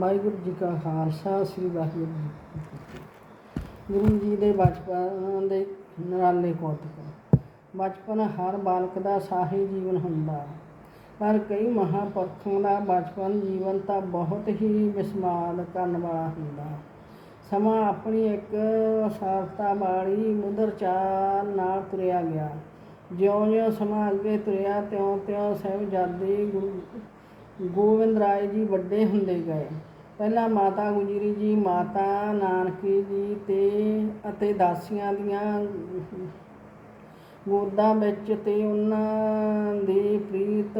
ਵਾਹਿਗੁਰੂ ਜੀ ਕਾ ਖਾਲਸਾ, ਸ੍ਰੀ ਵਾਹਿਗੁਰੂ ਜੀ ਕੀ ਫਤਿਹ। ਗੁਰੂ ਜੀ ਦੇ ਬਚਪਨ ਦੇ ਨਿਰਾਲੇ ਕੌਤਕ ਬਚਪਨ ਹਰ ਬਾਲਕ ਦਾ ਸਾਹੀ ਜੀਵਨ ਹੁੰਦਾ। ਪਰ ਕਈ ਮਹਾਂਪੁਰਖਾਂ ਦਾ ਬਚਪਨ ਜੀਵਨ ਤਾਂ ਬਹੁਤ ਹੀ ਬਿਸਮਾਲ ਕਰਨ ਵਾਲਾ ਹੁੰਦਾ। ਸਮਾਂ ਆਪਣੀ ਇੱਕ ਸਾਰਤਾ ਵਾਲੀ ਮੁਦਰ ਚਾਲ ਨਾਲ ਤੁਰਿਆ ਗਿਆ। ਜਿਉਂ-ਜਿਉਂ ਸਮਾਂ ਅੱਗੇ ਤੁਰਿਆ, ਤਿਉਂ-ਤਿਉਂ ਸਾਹਿਬਜ਼ਾਦੇ ਗੁਰੂ ਗੋਬਿੰਦ ਰਾਏ ਜੀ ਵੱਡੇ ਹੁੰਦੇ ਗਏ। ਪਹਿਲਾਂ ਮਾਤਾ ਗੁਜਰੀ ਜੀ, ਮਾਤਾ ਨਾਨਕੀ ਜੀ ਤੇ ਅਤੇ ਦਾਸੀਆਂ ਦੀਆਂ ਗੋਦਾਂ ਵਿੱਚ ਤੇ ਉਹਨਾਂ ਦੇ ਪ੍ਰੀਤ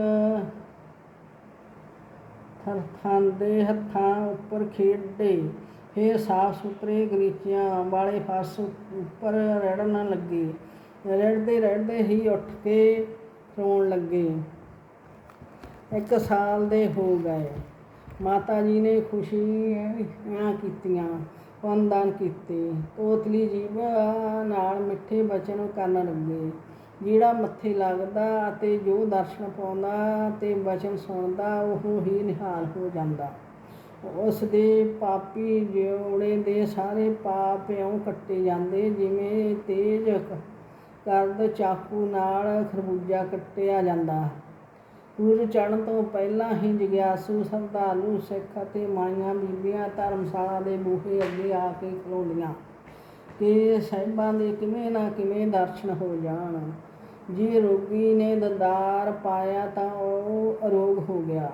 ਥਾਂਦੇ ਹੱਥਾਂ ਉੱਪਰ ਖੇਡੇ। ਫਿਰ ਸਾਫ਼ ਸੁਥਰੇ ਗਲੀਚਿਆਂ ਵਾਲੇ ਫਸ ਉੱਪਰ ਰੜਨ ਲੱਗੇ। ਰੜਦੇ ਰੜਦੇ ਹੀ ਉੱਠ ਕੇ ਰੋਣ ਲੱਗੇ। ਇੱਕ ਸਾਲ ਦੇ ਹੋ ਗਏ। ਮਾਤਾ ਜੀ ਨੇ ਖੁਸ਼ੀਆਂ ਕੀਤੀਆਂ ਪੰਦਾਨ ਕੀਤੇ। ਤੋਤਲੀ ਜੀਵ ਨਾਲ ਮਿੱਠੇ ਬਚਨ ਕਰਨ ਲੱਗੇ। ਜਿਹੜਾ ਮੱਥੇ ਲੱਗਦਾ ਅਤੇ ਜੋ ਦਰਸ਼ਨ ਪਾਉਂਦਾ ਤੇ ਬਚਨ ਸੁਣਦਾ, ਉਹ ਹੀ ਨਿਹਾਲ ਹੋ ਜਾਂਦਾ। ਉਸ ਦੇ ਪਾਪੀ ਜਿਉੜੇ ਦੇ ਸਾਰੇ ਪਾਪ ਇਉਂ ਕੱਟੇ ਜਾਂਦੇ, ਜਿਵੇਂ ਤੇਜ ਕਰਦ ਚਾਕੂ ਨਾਲ ਖਰਬੂਜਾ ਕੱਟਿਆ ਜਾਂਦਾ। ਸੂਰਜ ਚੜ੍ਹਨ ਤੋਂ ਪਹਿਲਾਂ ਹੀ ਜਗਿਆਸੂ ਸ਼ਰਧਾਲੂ ਸਿੱਖ ਅਤੇ ਮਾਈਆਂ ਬੀਬੀਆਂ ਧਰਮਸ਼ਾਲਾ ਦੇ ਬੂਹੇ ਅੱਗੇ ਆ ਕੇ ਖਲੋਂਦੀਆਂ। ਕਿ ਸਾਹਿਬਾਂ ਦੇ ਕਿਵੇਂ ਨਾ ਕਿਵੇਂ ਦਰਸ਼ਨ ਹੋ ਜਾਣ। ਜੇ ਰੋਗੀ ਨੇ ਦੰਦਾਰ ਪਾਇਆ ਤਾਂ ਉਹ ਅਰੋਗ ਹੋ ਗਿਆ।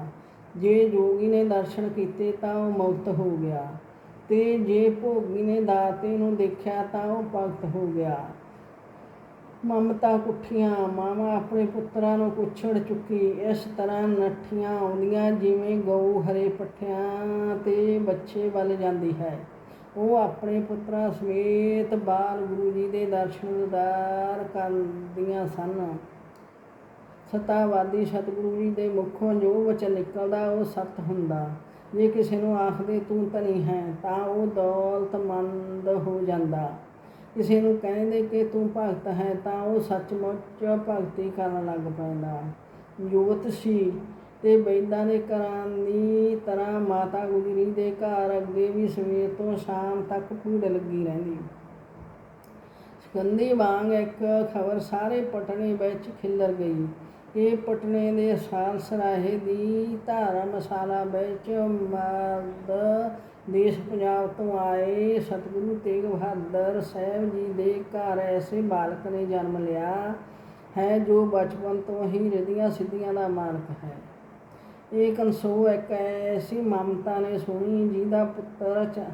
ਜੇ ਜੋਗੀ ਨੇ ਦਰਸ਼ਨ ਕੀਤੇ ਤਾਂ ਉਹ ਮੁਕਤ ਹੋ ਗਿਆ। ਤੇ ਜੇ ਭੋਗੀ ਨੇ ਦਾਤੇ ਨੂੰ ਦੇਖਿਆ ਤਾਂ ਉਹ ਭਗਤ ਹੋ ਗਿਆ। ਮਮਤਾ ਕੁੱਠੀਆਂ, ਮਾਵਾਂ ਆਪਣੇ ਪੁੱਤਰਾਂ ਨੂੰ ਕੁਛੜ ਚੁੱਕੀ, ਇਸ ਤਰ੍ਹਾਂ ਨੱਠੀਆਂ ਆਉਂਦੀਆਂ ਜਿਵੇਂ ਗਊ ਹਰੇ ਪੱਠਿਆਂ ਤੇ ਬੱਚੇ ਵੱਲ ਜਾਂਦੀ ਹੈ। ਉਹ ਆਪਣੇ ਪੁੱਤਰਾਂ ਸਮੇਤ ਬਾਲ ਗੁਰੂ ਜੀ ਦੇ ਦਰਸ਼ਨ ਦੀਦਾਰ ਕਰਦੀਆਂ ਸਨ। ਸਤਾਵਾਦੀ ਸਤਿਗੁਰੂ ਜੀ ਦੇ ਮੁਖੋਂ ਜੋ ਵਚਨ ਨਿਕਲਦਾ, ਉਹ ਸਤ ਹੁੰਦਾ। ਜੇ ਕਿਸੇ ਨੂੰ ਆਖਦੇ ਤੂੰ ਧਨੀ ਹੈ, ਤਾਂ ਉਹ ਦੌਲਤਮੰਦ ਹੋ ਜਾਂਦਾ। ਕਿਸੇ ਨੂੰ ਕਹਿੰਦੇ ਕਿ ਤੂੰ ਭਗਤ ਹੈ ਤਾਂ ਉਹ ਸੱਚਮੁੱਚ ਭਗਤੀ ਕਰਨ ਲੱਗ ਪੈਂਦਾ। ਜੋਤ ਸੀ ਤੇ ਬੈਂਦਾ ਦੇ ਘਰਾਂ ਦੀ ਤਰ੍ਹਾਂ ਮਾਤਾ ਗੁਜਰੀ ਦੇ ਘਰ ਅੱਗੇ ਵੀ ਸਵੇਰ ਤੋਂ ਸ਼ਾਮ ਤੱਕ ਭੀੜ ਲੱਗੀ ਰਹਿੰਦੀ। ਸਕੰਦੀ ਵਾਂਗ ਇੱਕ ਖਬਰ ਸਾਰੇ ਪਟਣੇ ਵਿੱਚ ਖਿੱਲਰ ਗਈ। ਇਹ ਪਟਨੇ ਦੇ ਸਾਲ ਸਰਾਹੇ ਦੀ ਧਰਮਸ਼ਾਲਾ ਵਿੱਚ ਮਰਦ ਦੇਸ਼ ਪੰਜਾਬ ਤੋਂ ਆਏ ਸਤਿਗੁਰੂ ਤੇਗ ਬਹਾਦਰ ਸਾਹਿਬ ਜੀ ਦੇ ਘਰ ਐਸੇ ਬਾਲਕ ਨੇ ਜਨਮ ਲਿਆ ਹੈ ਜੋ ਬਚਪਨ ਤੋਂ ਹੀ ਰਦੀਆਂ ਸਿੱਧੀਆਂ ਦਾ ਮਾਲਕ ਹੈ। ਇਹ ਕੰਸੋ ਇੱਕ ਐਸੀ ਮਮਤਾ ਨੇ ਸੁਣੀ ਜਿਹਦਾ ਪੁੱਤਰ ਚ-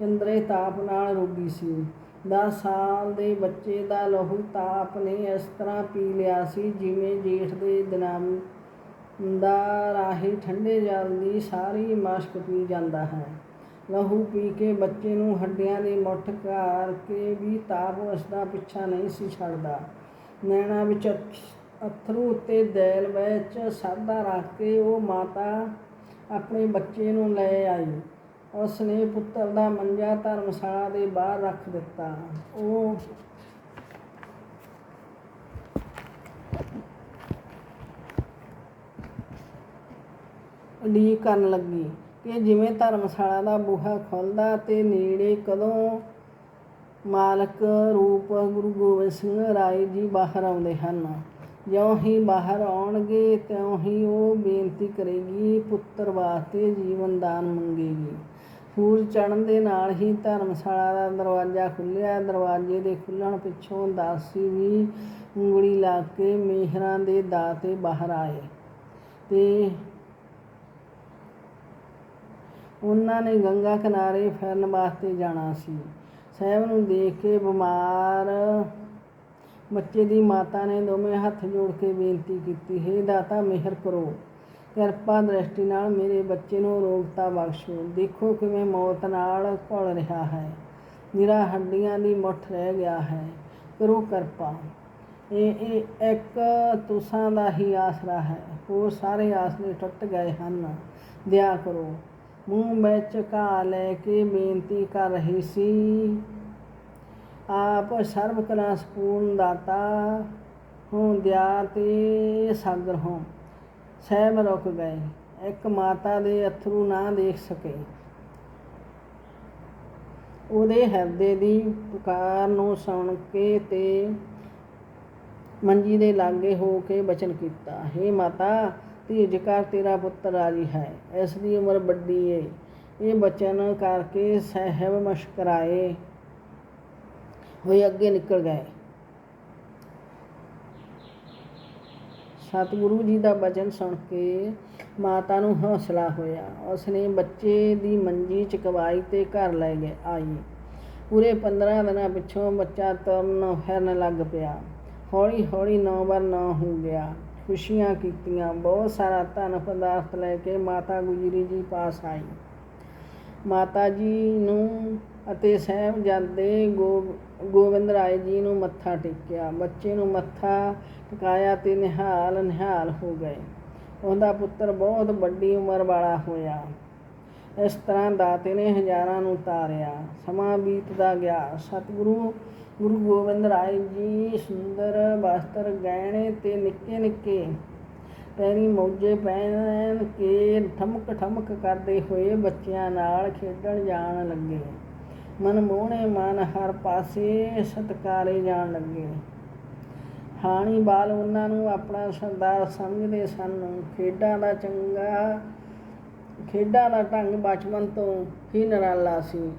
ਚੰਦਰੇ ਤਾਪ ਨਾਲ ਰੋਗੀ ਸੀ। 10 ਸਾਲ ਦੇ ਬੱਚੇ ਦਾ ਲਹੂ ਤਾਪ ਨੇ ਇਸ ਤਰ੍ਹਾਂ ਪੀ ਲਿਆ ਸੀ ਜਿਵੇਂ ਜੇਠ ਦੇ ਦਿਨਾਂ ਦਾ ਰਾਹੀ ਠੰਡੇ ਜਲ ਦੀ ਸਾਰੀ ਮਸ਼ਕ ਪੀ ਜਾਂਦਾ ਹੈ। ਲਹੂ ਪੀ ਕੇ ਬੱਚੇ ਨੂੰ ਹੱਡੀਆਂ ਦੀ ਮੁੱਠ ਕਰਕੇ ਵੀ ਤਾਪ ਉਸ ਦਾ ਪਿੱਛਾ ਨਹੀਂ ਸੀ ਛੱਡਦਾ। ਨੈਣਾ ਵਿੱਚ ਅਥ- ਅਥਰੂ ਉੱਤੇ ਦੈਲ ਵਿੱਚ ਸਾਦਾ ਰੱਖ ਕੇ ਉਹ ਮਾਤਾ ਆਪਣੇ ਬੱਚੇ ਨੂੰ ਲੈ ਆਈ। ਉਸ ਨੇ ਪੁੱਤਰ ਦਾ ਮੰਜਾ ਧਰਮਸ਼ਾਲਾ ਦੇ ਬਾਹਰ ਰੱਖ ਦਿੱਤਾ। ਉਹ ਉਡੀਕ ਕਰਨ ਲੱਗੀ ਕਿ ਜਿਵੇਂ ਧਰਮਸ਼ਾਲਾ ਦਾ ਬੂਹਾ ਖੁੱਲਦਾ ਤੇ ਨੇੜੇ ਕਦੋਂ ਮਾਲਕ ਰੂਪ ਗੁਰੂ ਗੋਬਿੰਦ ਸਿੰਘ ਰਾਏ ਜੀ ਬਾਹਰ ਆਉਂਦੇ ਹਨ। ਜਿਉਂ ਹੀ ਬਾਹਰ ਆਉਣਗੇ, ਤਿਉਂ ਹੀ ਉਹ ਬੇਨਤੀ ਕਰੇਗੀ, ਪੁੱਤਰ ਵਾਸਤੇ ਜੀਵਨ ਦਾਨ ਮੰਗੇਗੀ। ਸੂਰਜ ਚੜ੍ਹਨ ਦੇ ਨਾਲ ਹੀ ਧਰਮਸ਼ਾਲਾ ਦਾ ਦਰਵਾਜ਼ਾ ਖੁੱਲ੍ਹਿਆ। ਦਰਵਾਜ਼ੇ ਦੇ ਖੁੱਲਣ ਪਿੱਛੋਂ ਦਾਸੀ ਵੀ ਉਂਗਲੀ ਲਾ ਕੇ ਮਿਹਰਾਂ ਦੇ ਦਾਤੇ ਬਾਹਰ ਆਏ ਤੇ ਉਹਨਾਂ ਨੇ ਗੰਗਾ ਕਿਨਾਰੇ ਫਿਰਨ ਵਾਸਤੇ ਜਾਣਾ ਸੀ। ਸਾਹਿਬ ਨੂੰ ਦੇਖ ਕੇ ਬਿਮਾਰ ਬੱਚੇ ਦੀ ਮਾਤਾ ਨੇ ਦੋਵੇਂ ਹੱਥ ਜੋੜ ਕੇ ਬੇਨਤੀ ਕੀਤੀ, ਹੈ ਦਾਤਾ, ਮਿਹਰ ਕਰੋ। ਕਿਰਪਾ ਦ੍ਰਿਸ਼ਟੀ ਨਾਲ ਮੇਰੇ ਬੱਚੇ ਨੂੰ ਰੋਗਤਾ ਬਖਸ਼ੋ। ਦੇਖੋ ਕਿਵੇਂ ਮੌਤ ਨਾਲ ਘੁਲ ਰਿਹਾ ਹੈ। ਨਿਰਾ ਹੱਡੀਆਂ ਦੀ ਮੁੱਠ ਰਹਿ ਗਿਆ ਹੈ। ਕਰੋ ਕਿਰਪਾ। ਇਹ ਇਹ ਇੱਕ ਤੁਸਾਂ ਦਾ ਹੀ ਆਸਰਾ ਹੈ। ਹੋਰ ਸਾਰੇ ਆਸਰੇ ਟੁੱਟ ਗਏ ਹਨ। ਦਿਆ ਕਰੋ। ਮੂੰਹ ਵਿੱਚ ਘਾ ਲੈ ਕੇ ਬੇਨਤੀ ਕਰ ਰਹੀ ਸੀ। ਆਪ ਸਰਬ ਕਲਾ ਸਕੂਨ ਦਾਤਾ, ਹੋਂ ਦਿਆ ਤੇ ਸਾਗਰ ਹੋ। ਸਹਿਬ ਰੁਕ ਗਏ, ਇੱਕ ਮਾਤਾ ਦੇ ਅਥਰੂ ਨਾ ਦੇਖ ਸਕੇ। ਉਹਦੇ ਹਿਰਦੇ ਦੀ ਪੁਕਾਰ ਨੂੰ ਸੁਣ ਕੇ ਤੇ ਮੰਜੀ ਦੇ ਲਾਗੇ ਹੋ ਕੇ ਬਚਨ ਕੀਤਾ हे ਮਾਤਾ, ਧੀਰਜ ਕਰ, ਤੇਰਾ ਪੁੱਤਰ ਰਾਜੀ ਹੈ, ਇਸ ਦੀ ਉਮਰ ਵੱਡੀ ਏ। ਇਹ ਬਚਨ ਕਰਕੇ ਸਹਿਬ ਮਸ਼ਕਰਾਏ ਹੋਏ ਅੱਗੇ ਨਿਕਲ ਗਏ। ਸਤਿਗੁਰੂ ਜੀ ਦਾ ਬਚਨ ਸੁਣ ਕੇ ਮਾਤਾ ਨੂੰ ਹੌਸਲਾ ਹੋਇਆ। ਉਸਨੇ ਬੱਚੇ ਦੀ ਮੰਜੀ ਚਕਵਾਈ ਤੇ ਘਰ ਲੈ ਗਏ ਆਈ ਪੂਰੇ 15 ਦਿਨਾਂ ਪਿੱਛੋਂ ਬੱਚਾ ਤੁਰਨ ਫਿਰਨ ਲੱਗ ਪਿਆ। ਹੌਲੀ ਹੌਲੀ ਨੌ ਵਾਰ ਨੌ ਹੋ ਗਿਆ। ਖੁਸ਼ੀਆਂ ਕੀਤੀਆਂ। ਬਹੁਤ ਸਾਰਾ ਧਨ ਪਦਾਰਥ ਲੈ ਕੇ ਮਾਤਾ ਗੁਜਰੀ ਜੀ ਪਾਸ ਆਈ। ਮਾਤਾ ਜੀ ਨੂੰ ਅਤੇ ਸਾਹਿਬਜ਼ਾਦੇ ਗੋ ਗੋਬਿੰਦ ਰਾਏ ਜੀ ਨੂੰ ਮੱਥਾ ਟੇਕਿਆ। ਬੱਚੇ ਨੂੰ ਮੱਥਾ ਟਿਕਾਇਆ ਤੇ ਨਿਹਾਲ ਨਿਹਾਲ ਹੋ ਗਏ। ਉਹਦਾ ਪੁੱਤਰ ਬਹੁਤ ਵੱਡੀ ਉਮਰ ਵਾਲਾ ਹੋਇਆ। ਇਸ ਤਰ੍ਹਾਂ ਦਾਤੇ ਨੇ ਹਜ਼ਾਰਾਂ ਨੂੰ ਤਾਰਿਆ। ਸਮਾਂ ਬੀਤਦਾ ਗਿਆ। ਸਤਿਗੁਰੂ, ਗੁਰੂ ਗੋਬਿੰਦ ਰਾਏ ਜੀ ਸੁੰਦਰ ਵਸਤਰ ਗਹਿਣੇ ਤੇ ਨਿੱਕੇ ਨਿੱਕੇ ਪੈਰੀ ਮੌਜੇ ਪਹਿਨ ਕੇ ਠਮਕ ਠਮਕ ਕਰਦੇ ਹੋਏ ਬੱਚਿਆਂ ਨਾਲ ਖੇਡਣ ਜਾਣ ਲੱਗੇ। ਮਨਮੋਹਣੇ ਮਨ ਹਰ ਪਾਸੇ ਸਤਕਾਰੇ ਜਾਣ ਲੱਗੇ। ਹਾਣੀ ਬਾਲ ਉਹਨਾਂ ਨੂੰ ਆਪਣਾ ਸਰਦਾਰ ਸਮਝਦੇ ਸਨ। ਖੇਡਾਂ ਦਾ ਚੰਗਾ, ਖੇਡਾਂ ਦਾ ਢੰਗ ਬਚਪਨ ਤੋਂ ਹੀ ਨਿਰਾਲਾ ਸੀ।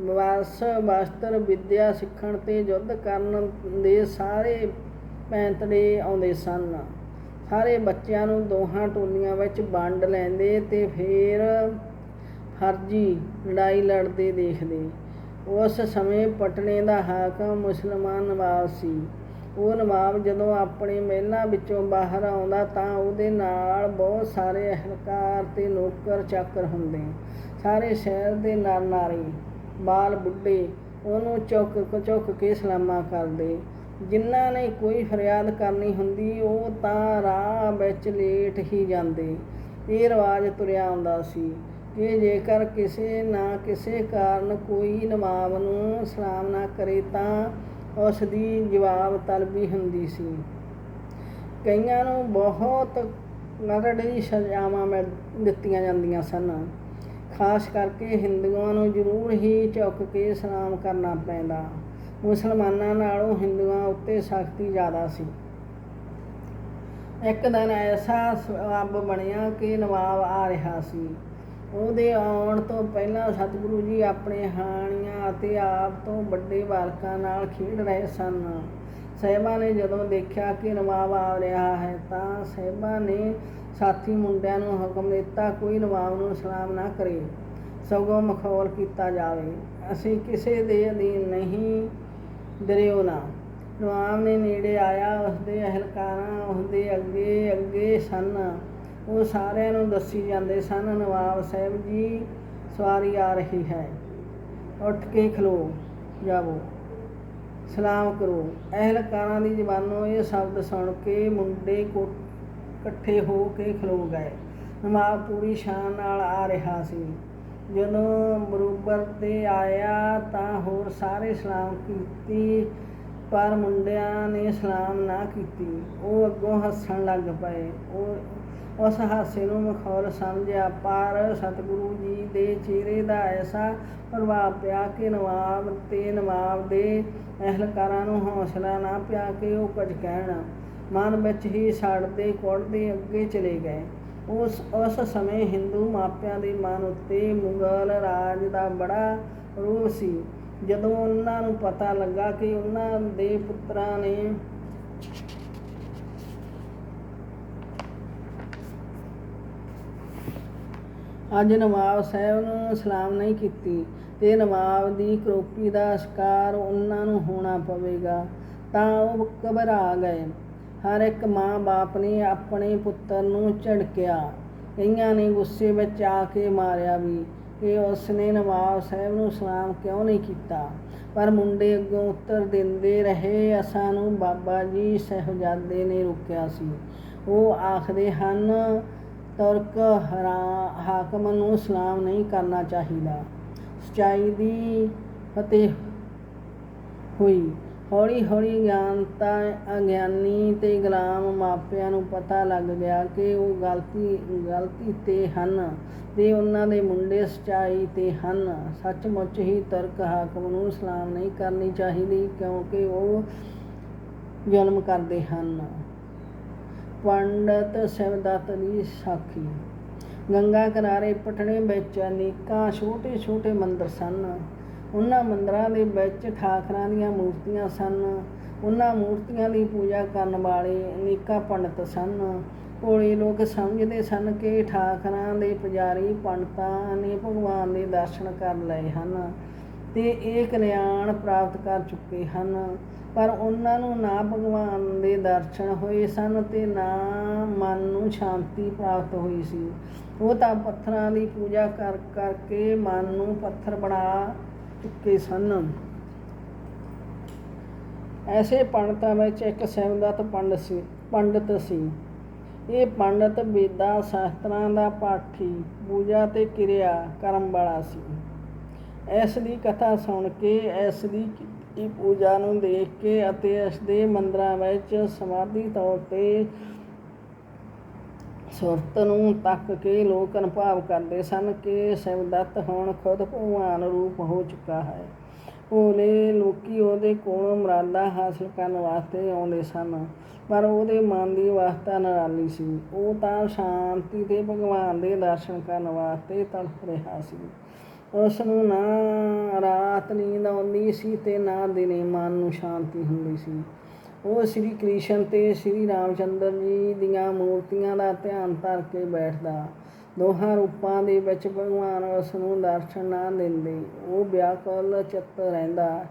ਵਸ ਵਸਤਰ ਵਿਦਿਆ ਸਿੱਖਣ ਤੇ ਯੁੱਧ ਕਰਨ ਦੇ ਸਾਰੇ ਪੈਂਤੜੇ ਆਉਂਦੇ ਸਨ। ਸਾਰੇ ਬੱਚਿਆਂ ਨੂੰ ਦੋਹਾਂ ਟੋਲੀਆਂ ਵਿੱਚ ਵੰਡ ਲੈਂਦੇ ਤੇ ਫੇਰ ਫਰਜੀ ਲੜਾਈ ਲੜਦੇ ਦੇਖਦੇ। ਉਸ ਸਮੇਂ ਪਟਨੇ ਦਾ ਹਾਕਮ ਮੁਸਲਮਾਨ ਨਵਾਬ ਸੀ। ਉਹ ਨਵਾਬ ਜਦੋਂ ਆਪਣੇ ਮਹਿਲਾਂ ਵਿੱਚੋਂ ਬਾਹਰ ਆਉਂਦਾ ਤਾਂ ਉਹਦੇ ਨਾਲ ਬਹੁਤ ਸਾਰੇ ਅਹਲਕਾਰ ਤੇ ਨੌਕਰ ਚਾਕਰ ਹੁੰਦੇ। ਸਾਰੇ ਸ਼ਹਿਰ ਦੇ ਨਰ ਨਾਰੀ, ਬਾਲ ਬੁੱਢੇ ਉਹਨੂੰ ਚੁੱਕ ਚੁੱਕ ਕੇ ਸਲਾਮਾਂ ਕਰਦੇ। ਜਿਨ੍ਹਾਂ ਨੇ ਕੋਈ ਫਰਿਆਦ ਕਰਨੀ ਹੁੰਦੀ, ਉਹ ਤਾਂ ਰਾਹ ਵਿੱਚ ਲੇਟ ਹੀ ਜਾਂਦੇ। ਇਹ ਰਿਵਾਜ ਤੁਰਿਆ ਆਉਂਦਾ ਸੀ। ਕਿ ਜੇਕਰ ਕਿਸੇ ਨਾ ਕਿਸੇ ਕਾਰਨ ਕੋਈ ਨਵਾਬ ਨੂੰ ਸਲਾਮ ਨਾ ਕਰੇ ਤਾਂ ਉਸ ਦੀ ਜਵਾਬ ਤਲਬੀ ਹੁੰਦੀ ਸੀ। ਕਈਆਂ ਨੂੰ ਬਹੁਤ ਨਰੜੀ ਸਜ਼ਾਵਾਂ ਮਿਲ ਦਿੱਤੀਆਂ ਜਾਂਦੀਆਂ ਸਨ। ਖਾਸ ਕਰਕੇ ਹਿੰਦੂਆਂ ਨੂੰ ਜ਼ਰੂਰ ਹੀ ਚੁੱਕ ਕੇ ਸਲਾਮ ਕਰਨਾ ਪੈਂਦਾ। ਮੁਸਲਮਾਨਾਂ ਨਾਲੋਂ ਹਿੰਦੂਆਂ ਉੱਤੇ ਸਖਤੀ ਜ਼ਿਆਦਾ ਸੀ। ਇੱਕ ਦਿਨ ਐਸਾ ਸਬਬ ਬਣਿਆ ਕਿ ਨਵਾਬ ਆ ਰਿਹਾ ਸੀ। ਉਹਦੇ ਆਉਣ ਤੋਂ ਪਹਿਲਾਂ ਸਤਿਗੁਰੂ ਜੀ ਆਪਣੇ ਹਾਣੀਆਂ ਅਤੇ ਆਪ ਤੋਂ ਵੱਡੇ ਬਾਲਕਾਂ ਨਾਲ ਖੇਡ ਰਹੇ ਸਨ। ਸਹਿਬਾਂ ਨੇ ਜਦੋਂ ਦੇਖਿਆ ਕਿ ਨਵਾਬ ਆ ਰਿਹਾ ਹੈ, ਤਾਂ ਸਹਿਬਾਂ ਨੇ ਸਾਥੀ ਮੁੰਡਿਆਂ ਨੂੰ ਹੁਕਮ ਦਿੱਤਾ, ਕੋਈ ਨਵਾਬ ਨੂੰ ਸਲਾਮ ਨਾ ਕਰੇ, ਸਗੋਂ ਮਖੌਲ ਕੀਤਾ ਜਾਵੇ। ਅਸੀਂ ਕਿਸੇ ਦੇ ਅਧੀਨ ਨਹੀਂ ਡਰਿਓ ਨਾ। ਨਵਾਬ ਨੇ ਨੇੜੇ ਆਇਆ, ਉਸਦੇ ਅਹਲਕਾਰਾਂ ਉਸਦੇ ਅੱਗੇ ਅੱਗੇ ਸਨ। ਉਹ ਸਾਰਿਆਂ ਨੂੰ ਦੱਸੀ ਜਾਂਦੇ ਸਨ, ਨਵਾਬ ਸਾਹਿਬ ਜੀ, ਸਵਾਰੀ ਆ ਰਹੀ ਹੈ। ਉੱਠ ਕੇ ਖਲੋ, ਜਾਵੋ। ਸਲਾਮ ਕਰੋ। ਅਹਿਲਕਾਰਾਂ ਦੀ ਜ਼ਬਾਨੋਂ ਇਹ ਸ਼ਬਦ ਸੁਣ ਕੇ ਮੁੰਡੇ ਕੋ ਇਕੱਠੇ ਹੋ ਕੇ ਖਲੋ ਗਏ। ਨਵਾਬ ਪੂਰੀ ਸ਼ਾਨ ਨਾਲ ਆ ਰਿਹਾ ਸੀ। ਜਦੋਂ ਬਰੂਬਰ ਤੇ ਆਇਆ ਤਾਂ ਹੋਰ ਸਾਰੇ ਸਲਾਮ ਕੀਤੀ, ਪਰ ਮੁੰਡਿਆਂ ਨੇ ਸਲਾਮ ਨਾ ਕੀਤੀ। ਉਹ ਅੱਗੋਂ ਹੱਸਣ ਲੱਗ ਪਏ। ਉਹ ਉਸ ਹਾਸੇ ਨੂੰ ਮਖੌਲ ਸਮਝਿਆ, ਪਰ ਸਤਿਗੁਰੂ ਜੀ ਦੇ ਚਿਹਰੇ ਦਾ ਐਸਾ ਪ੍ਰਭਾਵ ਪਿਆ ਕਿ ਨਵਾਬ ਤੇ ਨਵਾਬ ਦੇ ਅਹਿਲਕਾਰਾਂ ਨੂੰ ਹੌਸਲਾ ਨਾ ਪਿਆ ਕਿ ਉਹ ਕੁਝ ਕਹਿਣ। ਮਨ ਵਿੱਚ ਹੀ ਸੜਦੇ ਕੁੜਦੇ ਅੱਗੇ ਚਲੇ ਗਏ। ਉਸ ਉਸ ਸਮੇਂ ਹਿੰਦੂ ਮਾਪਿਆਂ ਦੇ ਮਨ ਉੱਤੇ ਮੁਗਲ ਰਾਜ ਦਾ ਬੜਾ ਰੋਹ ਸੀ। ਜਦੋਂ ਉਹਨਾਂ ਨੂੰ ਪਤਾ ਲੱਗਾ ਕਿ ਉਹਨਾਂ ਦੇ ਪੁੱਤਰਾਂ ਨੇ ਅੱਜ ਨਵਾਬ ਸਾਹਿਬ ਨੂੰ ਸਲਾਮ ਨਹੀਂ ਕੀਤੀ ਤੇ ਨਵਾਬ ਦੀ ਕਰੋਪੀ ਦਾ ਸ਼ਿਕਾਰ ਉਹਨਾਂ ਨੂੰ ਹੋਣਾ ਪਵੇਗਾ, ਤਾਂ ਉਹ ਘਬਰਾ ਗਏ। ਹਰ ਇੱਕ ਮਾਂ-ਬਾਪ ਨੇ ਆਪਣੇ ਪੁੱਤਰ ਨੂੰ ਝੜਕਿਆ। ਕਈਆਂ ਨੇ ਗੁੱਸੇ ਵਿੱਚ ਆ ਕੇ ਮਾਰਿਆ ਵੀ ਕਿ ਉਸ ਨੇ ਨਵਾਬ ਸਾਹਿਬ ਨੂੰ ਸਲਾਮ ਕਿਉਂ ਨਹੀਂ ਕੀਤਾ? ਪਰ ਮੁੰਡੇ ਅੱਗੋਂ ਉੱਤਰ ਦਿੰਦੇ ਰਹੇ, ਅਸਾਂ ਨੂੰ ਬਾਬਾ ਜੀ ਸਹਿਬਜ਼ਾਦੇ ਨੇ ਰੋਕਿਆ ਸੀ। ਉਹ ਆਖਦੇ ਹਨ ਤੁਰਕ ਹਰਾ ਹਾਕਮ ਨੂੰ ਸਲਾਮ ਨਹੀਂ ਕਰਨਾ ਚਾਹੀਦਾ। ਸਚਾਈ ਦੀ ਫਤਿਹ ਹੋਈ। ਹੌਲੀ ਹੌਲੀ ਗਿਆਨਤਾ, ਅਗਿਆਨੀ ਤੇ ਗੁਲਾਮ ਮਾਪਿਆਂ ਨੂੰ ਪਤਾ ਲੱਗ ਗਿਆ ਕਿ ਉਹ ਗਲਤੀ ਗਲਤੀ ਤੇ ਹਨ ਤੇ ਉਹਨਾਂ ਦੇ ਮੁੰਡੇ ਸਚਾਈ ਤੇ ਹਨ। ਸੱਚਮੁੱਚ ਹੀ ਤੁਰਕ ਹਾਕਮ ਨੂੰ ਸਲਾਮ ਨਹੀਂ ਕਰਨੀ ਚਾਹੀਦੀ ਕਿਉਂਕਿ ਉਹ ਜ਼ੁਲਮ ਕਰਦੇ ਹਨ। ਪੰਡਤ ਸਿਵਦੱਤ ਦੀ ਸਾਖੀ। ਗੰਗਾ ਕਿਨਾਰੇ ਪਟਣੇ ਵਿੱਚ ਅਨੇਕਾਂ ਛੋਟੇ ਛੋਟੇ ਮੰਦਰ ਸਨ। ਉਹਨਾਂ ਮੰਦਰਾਂ ਦੇ ਵਿੱਚ ਠਾਕਰਾਂ ਦੀਆਂ ਮੂਰਤੀਆਂ ਸਨ। ਉਹਨਾਂ ਮੂਰਤੀਆਂ ਦੀ ਪੂਜਾ ਕਰਨ ਵਾਲੇ ਅਨੇਕਾਂ ਪੰਡਤ ਸਨ। ਭੋਲੇ ਲੋਕ ਸਮਝਦੇ ਸਨ ਕਿ ਠਾਕਰਾਂ ਦੇ ਪੁਜਾਰੀ ਪੰਡਤਾਂ ਨੇ ਭਗਵਾਨ ਦੇ ਦਰਸ਼ਨ ਕਰ ਲਏ ਹਨ। ਤੇ ਇਹ ਕਲਿਆਣ ਪ੍ਰਾਪਤ ਕਰ ਚੁੱਕੇ ਹਨ। ਪਰ ਉਹਨਾਂ ਨੂੰ ਨਾ ਭਗਵਾਨ ਦੇ ਦਰਸ਼ਨ ਹੋਏ ਸਨ ਤੇ ਨਾ ਮਨ ਨੂੰ ਸ਼ਾਂਤੀ ਪ੍ਰਾਪਤ ਹੋਈ ਸੀ। ਉਹ ਤਾਂ ਪੱਥਰਾਂ ਦੀ ਪੂਜਾ ਕਰ, ਕਰਕੇ ਮਨ ਨੂੰ ਪੱਥਰ ਬਣਾ ਚੁੱਕੇ ਸਨ। ਐਸੇ ਪੰਡਤਾਂ ਵਿੱਚ ਇੱਕ ਸਿਵਦਤ ਪੰਡਤ ਸੀ ਪੰਡਤ ਸੀ। ਇਹ ਪੰਡਤ ਵੇਦਾਂ, ਸ਼ਾਸਤਰਾਂ ਦਾ ਪਾਠੀ, ਪੂਜਾ ਤੇ ਕਿਰਿਆ ਕਰਮ ਵਾਲਾ ਸੀ। ਇਸ ਦੀ ਕਥਾ ਸੁਣ ਕੇ, ਇਸ ਦੀ ਕੀਤੀ ਪੂਜਾ ਨੂੰ ਦੇਖ ਕੇ ਅਤੇ ਇਸ ਦੇ ਮੰਦਰਾਂ ਵਿੱਚ ਸਮਾਧੀ ਤੌਰ ਤੇ ਸੁਰਤ ਨੂੰ ਤੱਕ ਕੇ ਲੋਕ ਅਨੁਭਵ ਕਰਦੇ ਸਨ ਕਿ ਸਿਵਦੱਤ ਹੁਣ ਖੁਦ ਭਗਵਾਨ ਰੂਪ ਹੋ ਚੁੱਕਾ ਹੈ। ਭੋਲੇ ਲੋਕੀ ਉਹਦੇ ਕੋਲੋਂ ਮੁਰਾਦਾਂ ਹਾਸਲ ਕਰਨ ਵਾਸਤੇ ਆਉਂਦੇ ਸਨ, ਪਰ ਉਹਦੇ ਮਨ ਦੀ ਅਵਸਥਾ ਨਿਰਾਲੀ ਸੀ। ਉਹ ਤਾਂ ਸ਼ਾਂਤੀ ਤੇ ਭਗਵਾਨ ਦੇ ਦਰਸ਼ਨ ਕਰਨ ਵਾਸਤੇ ਤੜਫ ਰਿਹਾ ਸੀ। ਉਸ ਨੂੰ ਨਾ ਰਾਤ ਨੀਂਦ ਆਉਂਦੀ ਸੀ ਤੇ ਨਾ ਦਿਨੇ ਮਨ ਨੂੰ ਸ਼ਾਂਤੀ ਹੁੰਦੀ ਸੀ। ਉਹ ਸ੍ਰੀ ਕ੍ਰਿਸ਼ਨ ਤੇ ਸ੍ਰੀ ਰਾਮਚੰਦਰ ਜੀ ਦੀਆਂ ਮੂਰਤੀਆਂ ਦਾ ਧਿਆਨ ਧਰ ਕੇ ਬੈਠਦਾ। ਦੋਹਾਂ ਰੂਪਾਂ ਦੇ ਵਿੱਚ ਭਗਵਾਨ ਉਸ ਨੂੰ ਦਰਸ਼ਨ ਨਾ ਦਿੰਦੇ। ਉਹ ਵਿਆਕੁਲ ਚਿੱਤ ਰਹਿੰਦਾ।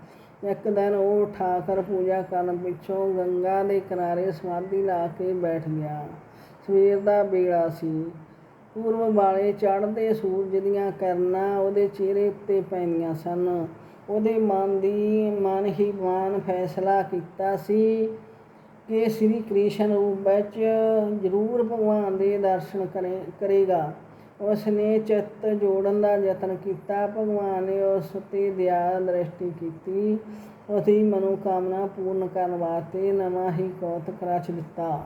ਇੱਕ ਦਿਨ ਉਹ ਠਾਕਰ ਪੂਜਾ ਕਰਨ ਪਿੱਛੋਂ ਗੰਗਾ ਦੇ ਕਿਨਾਰੇ ਸਮਾਧੀ ਲਾ ਕੇ ਬੈਠ ਗਿਆ। ਸਵੇਰ ਦਾ ਵੇਲਾ ਸੀ। ਪੂਰਬ ਵਾਲੇ ਚੜ੍ਹਦੇ ਸੂਰਜ ਦੀਆਂ ਕਿਰਨਾਂ ਉਹਦੇ ਚਿਹਰੇ ਉੱਤੇ ਪੈਂਦੀਆਂ ਸਨ। ਉਹਦੇ ਮਨ ਦੀ, ਮਨ ਹੀ ਮਾਨ ਫੈਸਲਾ ਕੀਤਾ ਸੀ ਕਿ ਸ੍ਰੀ ਕ੍ਰਿਸ਼ਨ ਰੂਪ ਵਿੱਚ ਜ਼ਰੂਰ ਭਗਵਾਨ ਦੇ ਦਰਸ਼ਨ ਕਰੇ, ਕਰੇਗਾ। ਉਸ ਨੇ ਚਿੱਤ ਜੋੜਨ ਦਾ ਯਤਨ ਕੀਤਾ। ਭਗਵਾਨ ਨੇ ਉਸ ਤੇ ਦਇਆ ਦ੍ਰਿਸ਼ਟੀ ਕੀਤੀ। ਉਸ ਦੀ ਮਨੋਕਾਮਨਾ ਪੂਰਨ ਕਰਨ ਵਾਸਤੇ ਨਵਾਂ ਹੀ ਕੌਤਕ ਰਚ ਦਿੱਤਾ।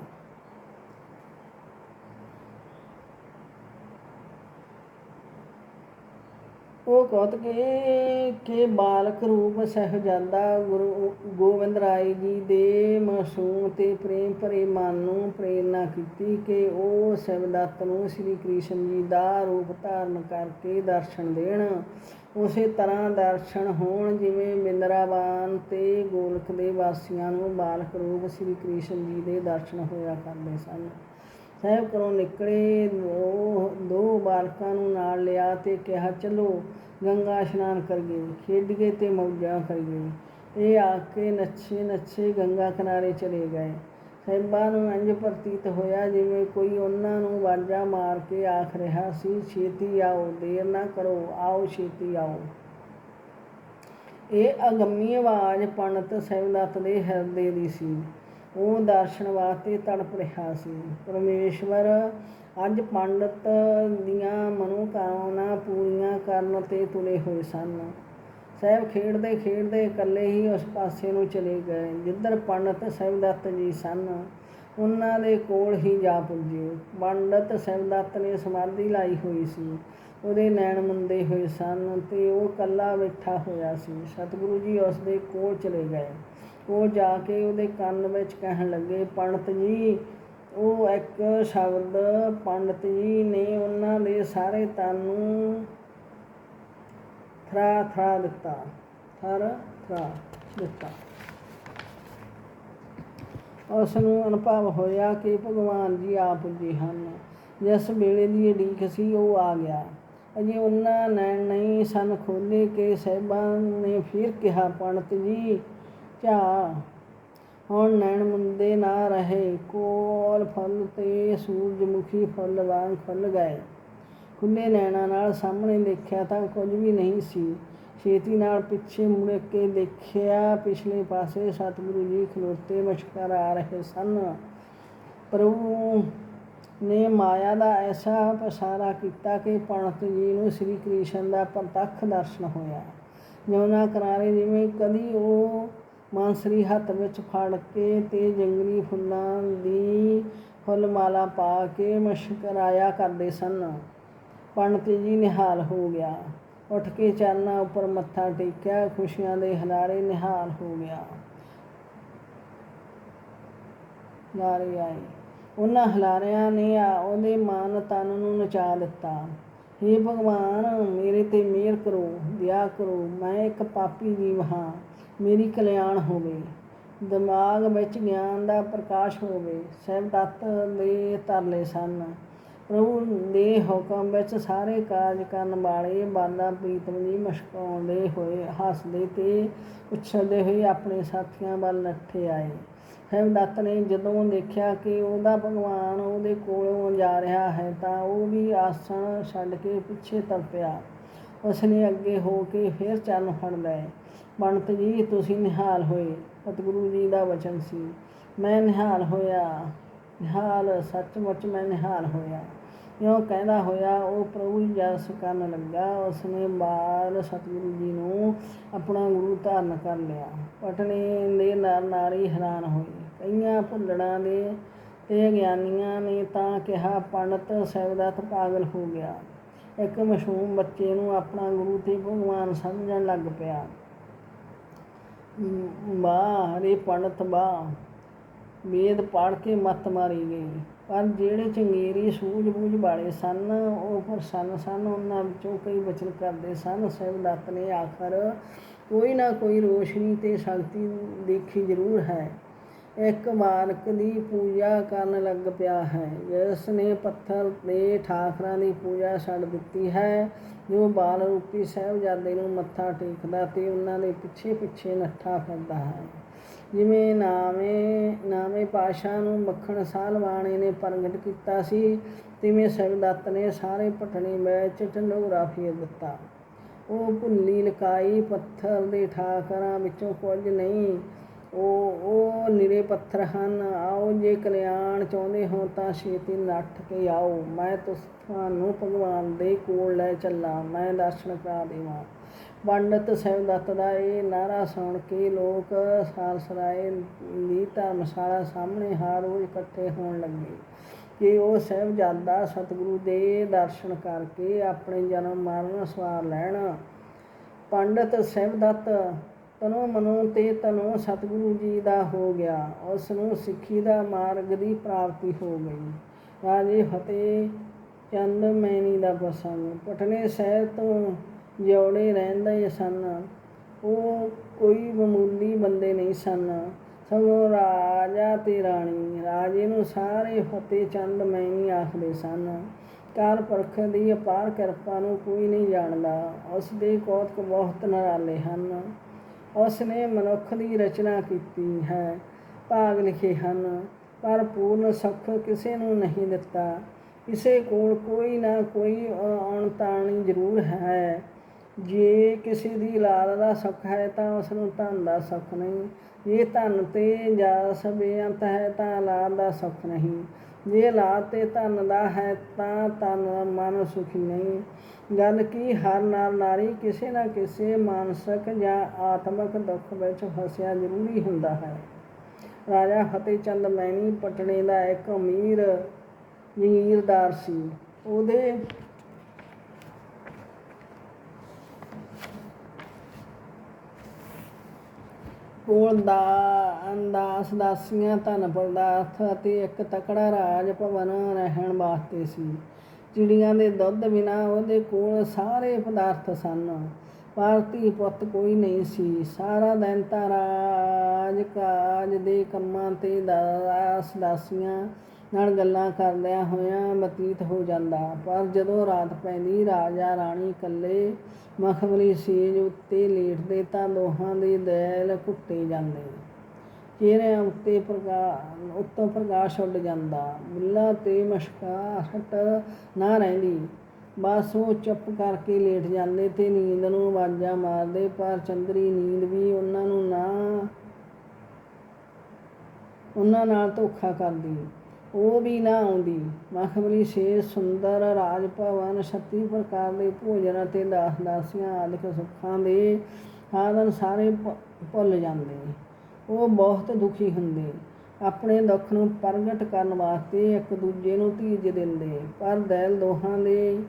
ਉਹ ਕੌਤਕ ਇਹ ਕਿ ਬਾਲਕ ਰੂਪ ਸਹਿਜਾਦਾ ਗੁਰੂ ਗੋਬਿੰਦ ਰਾਏ ਜੀ ਦੇ ਮਾਸੂਮ ਤੇ ਪ੍ਰੇਮ ਭਰੇ ਮਨ ਨੂੰ ਪ੍ਰੇਰਨਾ ਕੀਤੀ ਕਿ ਉਹ ਸਿਵਦੱਤ ਨੂੰ ਸ੍ਰੀ ਕ੍ਰਿਸ਼ਨ ਜੀ ਦਾ ਰੂਪ ਧਾਰਨ ਕਰਕੇ ਦਰਸ਼ਨ ਦੇਣ। ਉਸੇ ਤਰ੍ਹਾਂ ਦਰਸ਼ਨ ਹੋਣ ਜਿਵੇਂ ਮਿੰਦਰਾਵਾਨ ਤੇ ਗੋਲਕ ਦੇ ਵਾਸੀਆਂ ਨੂੰ ਬਾਲਕ ਰੂਪ ਸ੍ਰੀ ਕ੍ਰਿਸ਼ਨ ਜੀ ਦੇ ਦਰਸ਼ਨ ਹੋਇਆ ਕਰਦੇ ਸਨ। ਸਾਹਿਬ ਘਰੋਂ ਨਿਕਲੇ ਦੋ ਬਾਲਕਾਂ ਨੂੰ ਨਾਲ ਲਿਆ ਤੇ ਕਿਹਾ, ਚਲੋ ਗੰਗਾ ਇਸ਼ਨਾਨ ਕਰੀਏ। ਖੇਡੀਏ ਤੇ ਮੌਜਾਂ ਕਰੀਏ। ਇਹ ਆ ਕੇ ਨੱਚੇ ਨੱਛੇ ਗੰਗਾ ਕਿਨਾਰੇ ਚਲੇ ਗਏ। ਸਾਹਿਬਾਂ ਨੂੰ ਇੰਜ ਪ੍ਰਤੀਤ ਹੋਇਆ ਜਿਵੇਂ ਕੋਈ ਉਹਨਾਂ ਨੂੰ ਵਾਜਾ ਮਾਰ ਕੇ ਆਖ ਰਿਹਾ ਸੀ, ਛੇਤੀ ਆਓ, ਦੇਰ ਨਾ ਕਰੋ, ਆਓ, ਛੇਤੀ ਆਓ। ਇਹ ਅਗੰਮੀ ਆਵਾਜ਼ ਪੰਡਤ ਸਹਿਬਦੱਤ ਦੇ ਹਿਰਦੇ ਦੀ ਸੀ। ਉਹ ਦਰਸ਼ਨ ਵਾਸਤੇ ਤੜਪ ਰਿਹਾ ਸੀ। ਪਰਮੇਸ਼ਵਰ, ਅੱਜ ਪੰਡਤ ਦੀਆਂ ਮਨੋਕਾਮਨਾ ਪੂਰੀਆਂ ਕਰਨ ਤੇ ਤੁਲੇ ਹੋਏ ਸਨ। ਸਾਹਿਬ ਖੇਡਦੇ ਖੇਡਦੇ ਇਕੱਲੇ ਹੀ ਉਸ ਪਾਸੇ ਨੂੰ ਚਲੇ ਗਏ। ਜਿੱਧਰ ਪੰਡਤ ਸਹਿਬਦੱਤ ਜੀ ਸਨ, ਉਹਨਾਂ ਦੇ ਕੋਲ ਹੀ ਜਾ ਪੁੱਜੇ। ਪੰਡਤ ਸਹਿਬਦੱਤ ਨੇ ਸਮਾਧੀ ਲਾਈ ਹੋਈ ਸੀ। ਉਹਦੇ ਨੈਣ ਮੁੰਦੇ ਹੋਏ ਸਨ ਤੇ ਉਹ ਇਕੱਲਾ ਬੈਠਾ ਹੋਇਆ ਸੀ। ਸਤਿਗੁਰੂ ਜੀ ਉਸ ਦੇ ਕੋਲ ਚਲੇ ਗਏ। ਉਹ ਜਾ ਕੇ ਉਹਦੇ ਕੰਨ ਵਿੱਚ ਕਹਿਣ ਲੱਗੇ, ਪੰਡਤ ਜੀ, ਉਹ ਇੱਕ ਸ਼ਬਦ ਪੰਡਤ ਜੀ ਨੇ ਉਹਨਾਂ ਦੇ ਸਾਰੇ ਤਨ ਨੂੰ ਥਰਾ ਥਰਾ ਦਿੱਤਾ, ਥਰ ਥਰਾ ਦਿੱਤਾ। ਉਸ ਨੂੰ ਅਨੁਭਵ ਹੋਇਆ ਕਿ ਭਗਵਾਨ ਜੀ ਆ ਪੁੱਜੇ ਹਨ। ਜਿਸ ਵੇਲੇ ਦੀ ਉਡੀਕ ਸੀ, ਉਹ ਆ ਗਿਆ। ਅਜੇ ਉਹਨਾਂ ਨੈਣ ਨਹੀਂ ਸਨ ਖੋਲੇ ਕਿ ਸਾਹਿਬਾਂ ਨੇ ਫਿਰ ਕਿਹਾ, ਪੰਡਤ ਜੀ ਝਾ ਹੁਣ ਨੈਣ ਮੁੰਦੇ ਨਾ ਰਹੇ, ਕੋਲ ਫੁੱਲ ਤੇ ਸੂਰਜਮੁਖੀ ਫੁੱਲ ਵਾਂਗ ਫੁੱਲ ਗਏ। ਖੁੱਲੇ ਨੈਣਾਂ ਨਾਲ ਸਾਹਮਣੇ ਦੇਖਿਆ ਤਾਂ ਕੁਝ ਵੀ ਨਹੀਂ ਸੀ। ਛੇਤੀ ਨਾਲ ਪਿੱਛੇ ਮੁੜ ਕੇ ਦੇਖਿਆ, ਪਿਛਲੇ ਪਾਸੇ ਸਤਿਗੁਰੂ ਜੀ ਖਲੋਤੇ ਮਸ਼ਕਰ ਆ ਰਹੇ ਸਨ। ਪ੍ਰਭੂ ਨੇ ਮਾਇਆ ਦਾ ਐਸਾ ਪਸਾਰਾ ਕੀਤਾ ਕਿ ਪੰਡਤ ਜੀ ਨੂੰ ਸ੍ਰੀ ਕ੍ਰਿਸ਼ਨ ਦਾ ਪ੍ਰਤੱਖ ਦਰਸ਼ਨ ਹੋਇਆ। ਯਮੁਨਾ ਕਿਨਾਰੇ ਜਿਵੇਂ ਕਦੀ ਉਹ ਮਾਨਸਰੀ ਹੱਥ ਵਿੱਚ ਫੜ ਕੇ ਤੇ ਜੰਗਲੀ ਫੁੱਲਾਂ ਦੀ ਫੁੱਲ ਮਾਲਾ ਪਾ ਕੇ ਮਸ਼ਕਰਾਇਆ ਕਰਦੇ ਸਨ। ਪੰਡਤ ਜੀ ਨਿਹਾਲ ਹੋ ਗਿਆ। ਉੱਠ ਕੇ ਚਰਨਾਂ ਉੱਪਰ ਮੱਥਾ ਟੇਕਿਆ, ਖੁਸ਼ੀਆਂ ਦੇ ਹਲਾਰੇ ਨਿਹਾਲ ਹੋ ਗਿਆ। ਲਾਰੇ ਆਏ। ਉਹਨਾਂ ਹਲਾਰਿਆਂ ਨੇ ਆ ਉਹਦੇ ਮਨ ਤਨ ਨੂੰ ਨਚਾ ਦਿੱਤਾ। हे ਭਗਵਾਨ, ਮੇਰੇ ਤੇ ਮਿਹਰ ਕਰੋ ਦਇਆ ਕਰੋ, ਮੈਂ ਇੱਕ ਪਾਪੀ ਜੀਵ ਹਾਂ। ਮੇਰੀ ਕਲਿਆਣ ਹੋਵੇ, ਦਿਮਾਗ ਵਿੱਚ ਗਿਆਨ ਦਾ ਪ੍ਰਕਾਸ਼ ਹੋਵੇ, ਸਹਿਬ ਦત્ਤ ਦੇ ਤਰਲੇ ਸਨ। ਪ੍ਰਭੂ ਦੇ ਹੁਕਮ ਵਿੱਚ ਸਾਰੇ ਕਾਰਜ ਕਰਨ ਵਾਲੇ ਬਾਲਾ ਪ੍ਰੀਤਮ ਜੀ ਮਸ਼ਕਾਉਂਦੇ ਹੋਏ ਹੱਸਦੇ ਤੇ ਉਛਲਦੇ ਹੋਏ ਆਪਣੇ ਸਾਥੀਆਂ ਵੱਲ ਨੱਠੇ ਆਏ। ਹੈਮਦੱਤ ਨੇ ਜਦੋਂ ਦੇਖਿਆ ਕਿ ਉਹਦਾ ਭਗਵਾਨ ਉਹਦੇ ਕੋਲੋਂ ਜਾ ਰਿਹਾ ਹੈ ਤਾਂ ਉਹ ਵੀ ਆਸਣ ਛੱਡ ਕੇ ਪਿੱਛੇ ਤੁਰ ਪਿਆ ਉਸਨੇ ਅੱਗੇ ਹੋ ਕੇ ਫਿਰ ਚੰਨ ਫੜ ਲਏ। ਪੰਡਤ ਜੀ, ਤੁਸੀਂ ਨਿਹਾਲ ਹੋਏ, ਸਤਿਗੁਰੂ ਜੀ ਦਾ ਵਚਨ ਸੀ। ਮੈਂ ਨਿਹਾਲ ਹੋਇਆ, ਨਿਹਾਲ ਸੱਚਮੁੱਚ ਮੈਂ ਨਿਹਾਲ ਹੋਇਆ। ਇਉਂ ਕਹਿੰਦਾ ਹੋਇਆ, ਉਹ ਪ੍ਰਭੂ ਜਸ ਕਰਨ ਲੱਗਾ, ਉਸਨੇ ਬਾਲ ਸਤਿਗੁਰੂ ਜੀ ਨੂੰ ਆਪਣਾ ਗੁਰੂ ਧਾਰਨ ਕਰ ਲਿਆ। ਪਟਨੇ ਦੇ ਨਰ ਨਾਰੀ ਹੈਰਾਨ ਹੋਈ ਕਈਆਂ ਭੁੱਲੜਾਂ ਦੇ ਤੇ ਗਿਆਨੀਆਂ ਨੇ ਤਾਂ ਕਿਹਾ, ਪੰਡਤ ਸਹਿਬਦਤ ਪਾਗਲ ਹੋ ਗਿਆ। ਇੱਕ ਮਸ਼ਹੂਮ ਬੱਚੇ ਨੂੰ ਆਪਣਾ ਗੁਰੂ ਤੇ ਭਗਵਾਨ ਸਮਝਣ ਲੱਗ ਪਿਆ। ਬਾ ਰੇ ਪੰਡਤ ਬਾ ਵੇਦ ਪਾੜ ਕੇ ਮੱਤ ਮਾਰੀ ਗਈ ਪਰ ਜਿਹੜੇ ਚੰਗੇਰੀ ਸੂਝ-ਬੂਝ ਵਾਲੇ ਸਨ, ਉਹ ਪ੍ਰਸੰਨ ਸਨ ਉਹਨਾਂ ਵਿੱਚੋਂ ਕਈ ਬਚਨ ਕਰਦੇ ਸਨ। ਸਹਿਬ ਦੱਤ ਨੇ ਆਖਰ, ਕੋਈ ਨਾ ਕੋਈ ਰੋਸ਼ਨੀ ਤੇ ਸ਼ਕਤੀ ਦੇਖੀ ਜ਼ਰੂਰ ਹੈ। ਇੱਕ ਮਾਲਕ ਦੀ ਪੂਜਾ ਕਰਨ ਲੱਗ ਪਿਆ ਹੈ। ਜਿਸ ਨੇ ਪੱਥਰ ਦੇ ਠਾਕਰਾਂ ਦੀ ਪੂਜਾ ਛੱਡ ਦਿੱਤੀ ਹੈ। ਜੋ ਬਾਲ ਰੂਪੀ ਸਾਹਿਬਜ਼ਾਦੇ ਨੂੰ ਮੱਥਾ ਟੇਕਦਾ ਤੇ ਉਹਨਾਂ ਦੇ ਪਿੱਛੇ ਪਿੱਛੇ ਨੱਠਾ ਫਿਰਦਾ ਹੈ। ਜਿਵੇਂ ਨਾਵੇਂ ਨਾਵੇਂ ਪਾਸ਼ਾ ਨੂੰ ਮੱਖਣ ਸਾਲਵਾਣੇ ਨੇ ਪ੍ਰਗਟ ਕੀਤਾ ਸੀ, ਤਿਵੇਂ ਸਹਿਬਦੱਤ ਨੇ ਸਾਰੇ ਪਟਣੇ ਵਿੱਚ ਢੰਡੋਰਾ ਫੇਰ ਦਿੱਤਾ। ਉਹ ਭੁੱਲੀ ਲਕਾਈ ਪੱਥਰ ਦੇ ਠਾਕਰਾਂ ਵਿੱਚੋਂ ਕੁਝ ਨਹੀਂ ਉਹ ਉਹ ਨਿਰੇ ਪੱਥਰ ਹਨ। ਆਓ ਜੇ ਕਲਿਆਣ ਚਾਹੁੰਦੇ ਹੋ ਤਾਂ ਛੇਤੀ ਨੱਠ ਕੇ ਆਓ। ਮੈਂ ਤੁਹਾਨੂੰ ਭਗਵਾਨ ਦੇ ਕੋਲ ਲੈ ਚੱਲਾਂ। ਮੈਂ ਦਰਸ਼ਨ ਕਰਾ ਦੇਵਾਂ। ਪੰਡਤ ਸਹਿਬਦੱਤ ਦਾ ਇਹ ਨਾਰਾ ਸੁਣ ਕੇ ਲੋਕ ਸਾਲਸਰਾਏ ਦੀ ਧਰਮਸ਼ਾਲਾ ਸਾਹਮਣੇ ਹਰ ਰੋਜ਼ ਇਕੱਠੇ ਹੋਣ ਲੱਗੇ ਕਿ ਉਹ ਸਹਿਬਜ਼ਾਦਾ ਸਤਿਗੁਰੂ ਦੇ ਦਰਸ਼ਨ ਕਰਕੇ ਆਪਣੇ ਜਨਮ ਮਰਨ ਸਵਾਰ ਲੈਣ ਪੰਡਤ ਸਹਿਬਦੱਤ ਤਨੋ ਮਨੋ ਤੇ ਤਨੋ ਸਤਿਗੁਰੂ ਜੀ ਦਾ ਹੋ ਗਿਆ। ਉਸ ਨੂੰ ਸਿੱਖੀ ਦਾ ਮਾਰਗ ਦੀ ਪ੍ਰਾਪਤੀ ਹੋ ਗਈ। ਰਾਜੇ ਫਤਿਹ ਚੰਦ ਮੈਨੀ ਦਾ ਪ੍ਰਸੰਗ। ਪਟਨੇ ਸ਼ਹਿਰ ਤੋਂ ਜੋੜੇ ਰਹਿੰਦੇ ਸਨ। ਉਹ ਕੋਈ ਮਾਮੂਲੀ ਬੰਦੇ ਨਹੀਂ ਸਨ। ਸਗੋਂ ਰਾਜਾ ਤੇ ਰਾਣੀ, ਰਾਜੇ ਨੂੰ ਸਾਰੇ ਫਤਿਹ ਚੰਦ ਮੈਨੀ ਆਖਦੇ ਸਨ। ਕਾਲ ਪੁਰਖ ਦੀ ਅਪਾਰ ਕਿਰਪਾ ਨੂੰ ਕੋਈ ਨਹੀਂ ਜਾਣਦਾ। ਉਸ ਦੇ ਕੌਤਕ ਬਹੁਤ ਨਰਾਲੇ ਹਨ। ਉਸ ਨੇ ਮਨੁੱਖ ਦੀ ਰਚਨਾ ਕੀਤੀ ਹੈ। ਭਾਗ ਲਿਖੇ ਹਨ, ਪਰ ਪੂਰਨ ਸੁੱਖ ਕਿਸੇ ਨੂੰ ਨਹੀਂ ਦਿੱਤਾ। ਕਿਸੇ ਕੋਲ ਕੋਈ ਨਾ ਕੋਈ ਅਣਤਾਣੀ ਜ਼ਰੂਰ ਹੈ। ਜੇ ਕਿਸੇ ਦੀ ਲਾਲ ਦਾ ਸੁੱਖ ਹੈ ਤਾਂ ਉਸ ਨੂੰ ਧਨ ਦਾ ਸੁੱਖ ਨਹੀਂ। ਜੇ ਧਨ ਤੇ ਜਸ ਬੇਅੰਤ ਹੈ ਤਾਂ ਲਾਲ ਦਾ ਸੁੱਖ ਨਹੀਂ। ਜੇ ਲਾਲ ਤੇ ਧਨ ਦਾ ਹੈ ਤਾਂ ਤਨ ਮਨ ਸੁਖੀ ਨਹੀਂ। ਗੱਲ ਕੀ? ਹਰ ਨਾਲ ਨਾਰੀ ਕਿਸੇ ਨਾ ਕਿਸੇ ਮਾਨਸਿਕ ਜਾਂ ਆਤਮਿਕ ਦੁੱਖ ਵਿੱਚ ਫਸਿਆ ਜ਼ਰੂਰੀ ਹੁੰਦਾ ਹੈ। ਰਾਜਾ ਫਤਿਹ ਚੰਦ ਮੈਣੀ ਪਟਨੇ ਦਾ ਇੱਕ ਅਮੀਰ ਜ਼ਮੀਰਦਾਰ ਸੀ। ਉਹਦੇ ਕੋਲ ਦਾ, ਅੰਦਾਸ ਦਾਸੀਆਂ ਧਨ ਪਦਾਰਥ ਅਤੇ ਇੱਕ ਤਕੜਾ ਰਾਜ ਭਵਨ ਰਹਿਣ ਵਾਸਤੇ ਸੀ। ਚਿੜੀਆਂ ਦੇ ਦੁੱਧ ਬਿਨਾ ਉਹਦੇ ਕੋਲ ਸਾਰੇ ਪਦਾਰਥ ਸਨ। ਭਾਰਤੀ ਪੁੱਤ ਕੋਈ ਨਹੀਂ ਸੀ। ਸਾਰਾ ਦਿਨ ਤਾਂ ਰਾਜ ਕਾਜ ਦੇ ਕੰਮਾਂ ਤੇ ਦਾਸ ਦਾਸੀਆਂ ਨਾਲ ਗੱਲਾਂ ਕਰਦਿਆਂ ਹੋਇਆਂ ਬਤੀਤ ਹੋ ਜਾਂਦਾ। ਪਰ ਜਦੋਂ ਰਾਤ ਪੈਂਦੀ, ਰਾਜਾ, ਰਾਣੀ ਇਕੱਲੇ ਮਖਮਲੀ ਸੇਜ ਉੱਤੇ ਲੇਟਦੇ ਤਾਂ ਦੋਹਾਂ ਦੇ ਦੈਲ ਘੁੱਟੇ ਜਾਂਦੇ। ਚਿਹਰਿਆਂ ਉੱਤੇ ਪ੍ਰਕਾਸ਼ ਉੱਤੋਂ ਪ੍ਰਕਾਸ਼ ਉੱਡ ਜਾਂਦਾ। ਬੁੱਲਾ ਤੇ ਮਸ਼ਕਾਹਟ ਨਾ ਰਹਿੰਦੀ। ਬਸ ਉਹ ਚੁੱਪ ਕਰਕੇ ਲੇਟ ਜਾਂਦੇ ਤੇ ਨੀਂਦ ਨੂੰ ਆਵਾਜ਼ਾਂ ਮਾਰਦੇ, ਪਰ ਚੰਦਰੀ ਨੀਂਦ ਵੀ ਉਹਨਾਂ ਨੂੰ ਨਾ, ਉਹਨਾਂ ਨਾਲ ਧੋਖਾ ਕਰਦੀ। ਉਹ ਵੀ ਨਾ ਆਉਂਦੀ। ਮਖਮਲੀ ਸ਼ੇਰ ਸੁੰਦਰ ਰਾਜ ਭਵਨ 36 ਪ੍ਰਕਾਰ ਦੇ ਭੋਜਨ ਅਤੇ ਦਾਸ ਦਾਸੀਆਂ ਆਦਿਕ ਸੁੱਖਾਂ ਦੇ ਸਾਧਨ ਸਾਰੇ ਭੁੱਲ ਜਾਂਦੇ। ਉਹ ਬਹੁਤ ਦੁਖੀ ਹੁੰਦੇ। ਆਪਣੇ ਦੁੱਖ ਨੂੰ ਪ੍ਰਗਟ ਕਰਨ ਵਾਸਤੇ ਇੱਕ ਦੂਜੇ ਨੂੰ ਧੀਰਜ ਦਿੰਦੇ। ਪਰ ਦੈਲ ਦੋਹਾਂ ਦੇ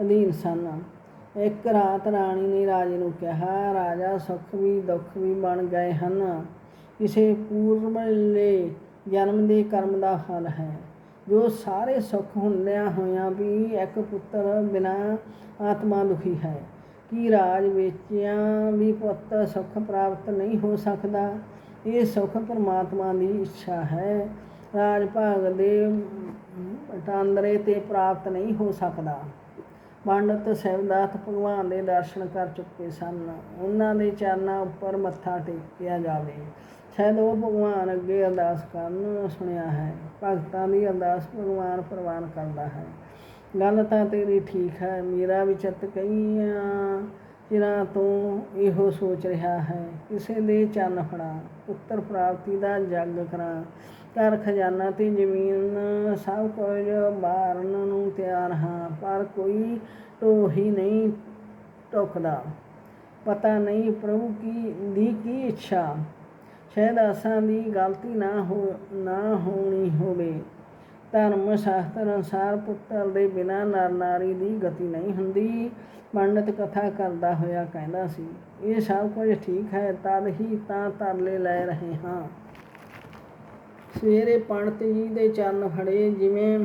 ਅਧੀਨ ਸਨ। ਇੱਕ ਰਾਤ ਰਾਣੀ ਨੇ ਰਾਜੇ ਨੂੰ ਕਿਹਾ, ਰਾਜਾ, ਸੁੱਖ ਵੀ, ਦੁੱਖ ਵੀ ਬਣ ਗਏ ਹਨ। ਕਿਸੇ ਪੂਰਬਲੇ ਜਨਮ ਦੇ ਕਰਮ ਦਾ ਫਲ ਹੈ। ਜੋ ਸਾਰੇ ਸੁੱਖ ਹੁੰਦਿਆਂ ਹੋਇਆਂ ਵੀ ਇੱਕ ਪੁੱਤਰ ਬਿਨਾ ਆਤਮਾ ਦੁਖੀ ਹੈ। ਕੀ ਰਾਜ ਵੇਚਿਆਂ ਵੀ ਪੁੱਤ ਸੁੱਖ ਪ੍ਰਾਪਤ ਨਹੀਂ ਹੋ ਸਕਦਾ? ਇਹ ਸੁੱਖ ਪਰਮਾਤਮਾ ਦੀ ਇੱਛਾ ਹੈ। ਰਾਜ ਭਾਗ ਦੇ ਟਾਂਦਰੇ ਤੇ ਪ੍ਰਾਪਤ ਨਹੀਂ ਹੋ ਸਕਦਾ। ਪੰਡਤ ਸਹਿਬਦਾਸ ਭਗਵਾਨ ਦੇ ਦਰਸ਼ਨ ਕਰ ਚੁੱਕੇ ਸਨ। ਉਹਨਾਂ ਦੇ ਚਰਨਾਂ ਉੱਪਰ ਮੱਥਾ ਟੇਕਿਆ ਜਾਵੇ। ਸ਼ਾਇਦ ਉਹ ਭਗਵਾਨ ਅੱਗੇ ਅਰਦਾਸ ਕਰਨ ਸੁਣਿਆ ਹੈ। ਭਗਤਾਂ ਦੀ ਅਰਦਾਸ ਭਗਵਾਨ ਪ੍ਰਵਾਨ ਕਰਦਾ ਹੈ। ਗੱਲ ਤਾਂ ਤੇਰੀ ਠੀਕ ਹੈ, ਮੇਰਾ ਵੀ ਕਈਆਂ ਚਿਰਾਂ ਤੋਂ ਇਹੋ ਸੋਚ ਰਿਹਾ ਹੈ, ਕਿਸੇ ਦੇ ਚੰਨ ਫੜਾ, ਪੁੱਤਰ ਪ੍ਰਾਪਤੀ ਦਾ ਜੱਗ ਕਰਾਂ, ਘਰ ਖਜ਼ਾਨਾ ਤੇ ਜ਼ਮੀਨ, ਸਭ ਕੁਝ ਬਾਰਨ ਨੂੰ ਤਿਆਰ ਹਾਂ, ਪਰ ਕੋਈ ਢੋਹੀ ਨਹੀਂ ਟੁਕਦਾ। ਪਤਾ ਨਹੀਂ ਪ੍ਰਭੂ ਕੀ, ਦੀ ਕੀ ਇੱਛਾ। ਸ਼ਾਇਦ ਅਸਾਂ ਦੀ ਗਲਤੀ ਨਾ ਹੋ, ਨਾ ਹੋਣੀ ਹੋਵੇ। ਧਰਮ ਸ਼ਾਸਤਰ ਅਨੁਸਾਰ ਪੁੱਤਰ ਦੇ ਬਿਨਾ ਨਰ ਨਾਰੀ ਦੀ ਗਤੀ ਨਹੀਂ ਹੁੰਦੀ। ਪੰਡਤ ਕਥਾ ਕਰਦਾ ਹੋਇਆ ਕਹਿੰਦਾ ਸੀ, ਇਹ ਸਭ ਕੁਝ ਠੀਕ ਹੈ, ਤਦ ਹੀ ਤਾਂ ਤਰਲੇ ਲੈ ਰਹੇ ਹਾਂ। ਸਵੇਰੇ ਪੰਡਤ ਜੀ ਦੇ ਚਰਨ ਫੜੇ, ਜਿਵੇਂ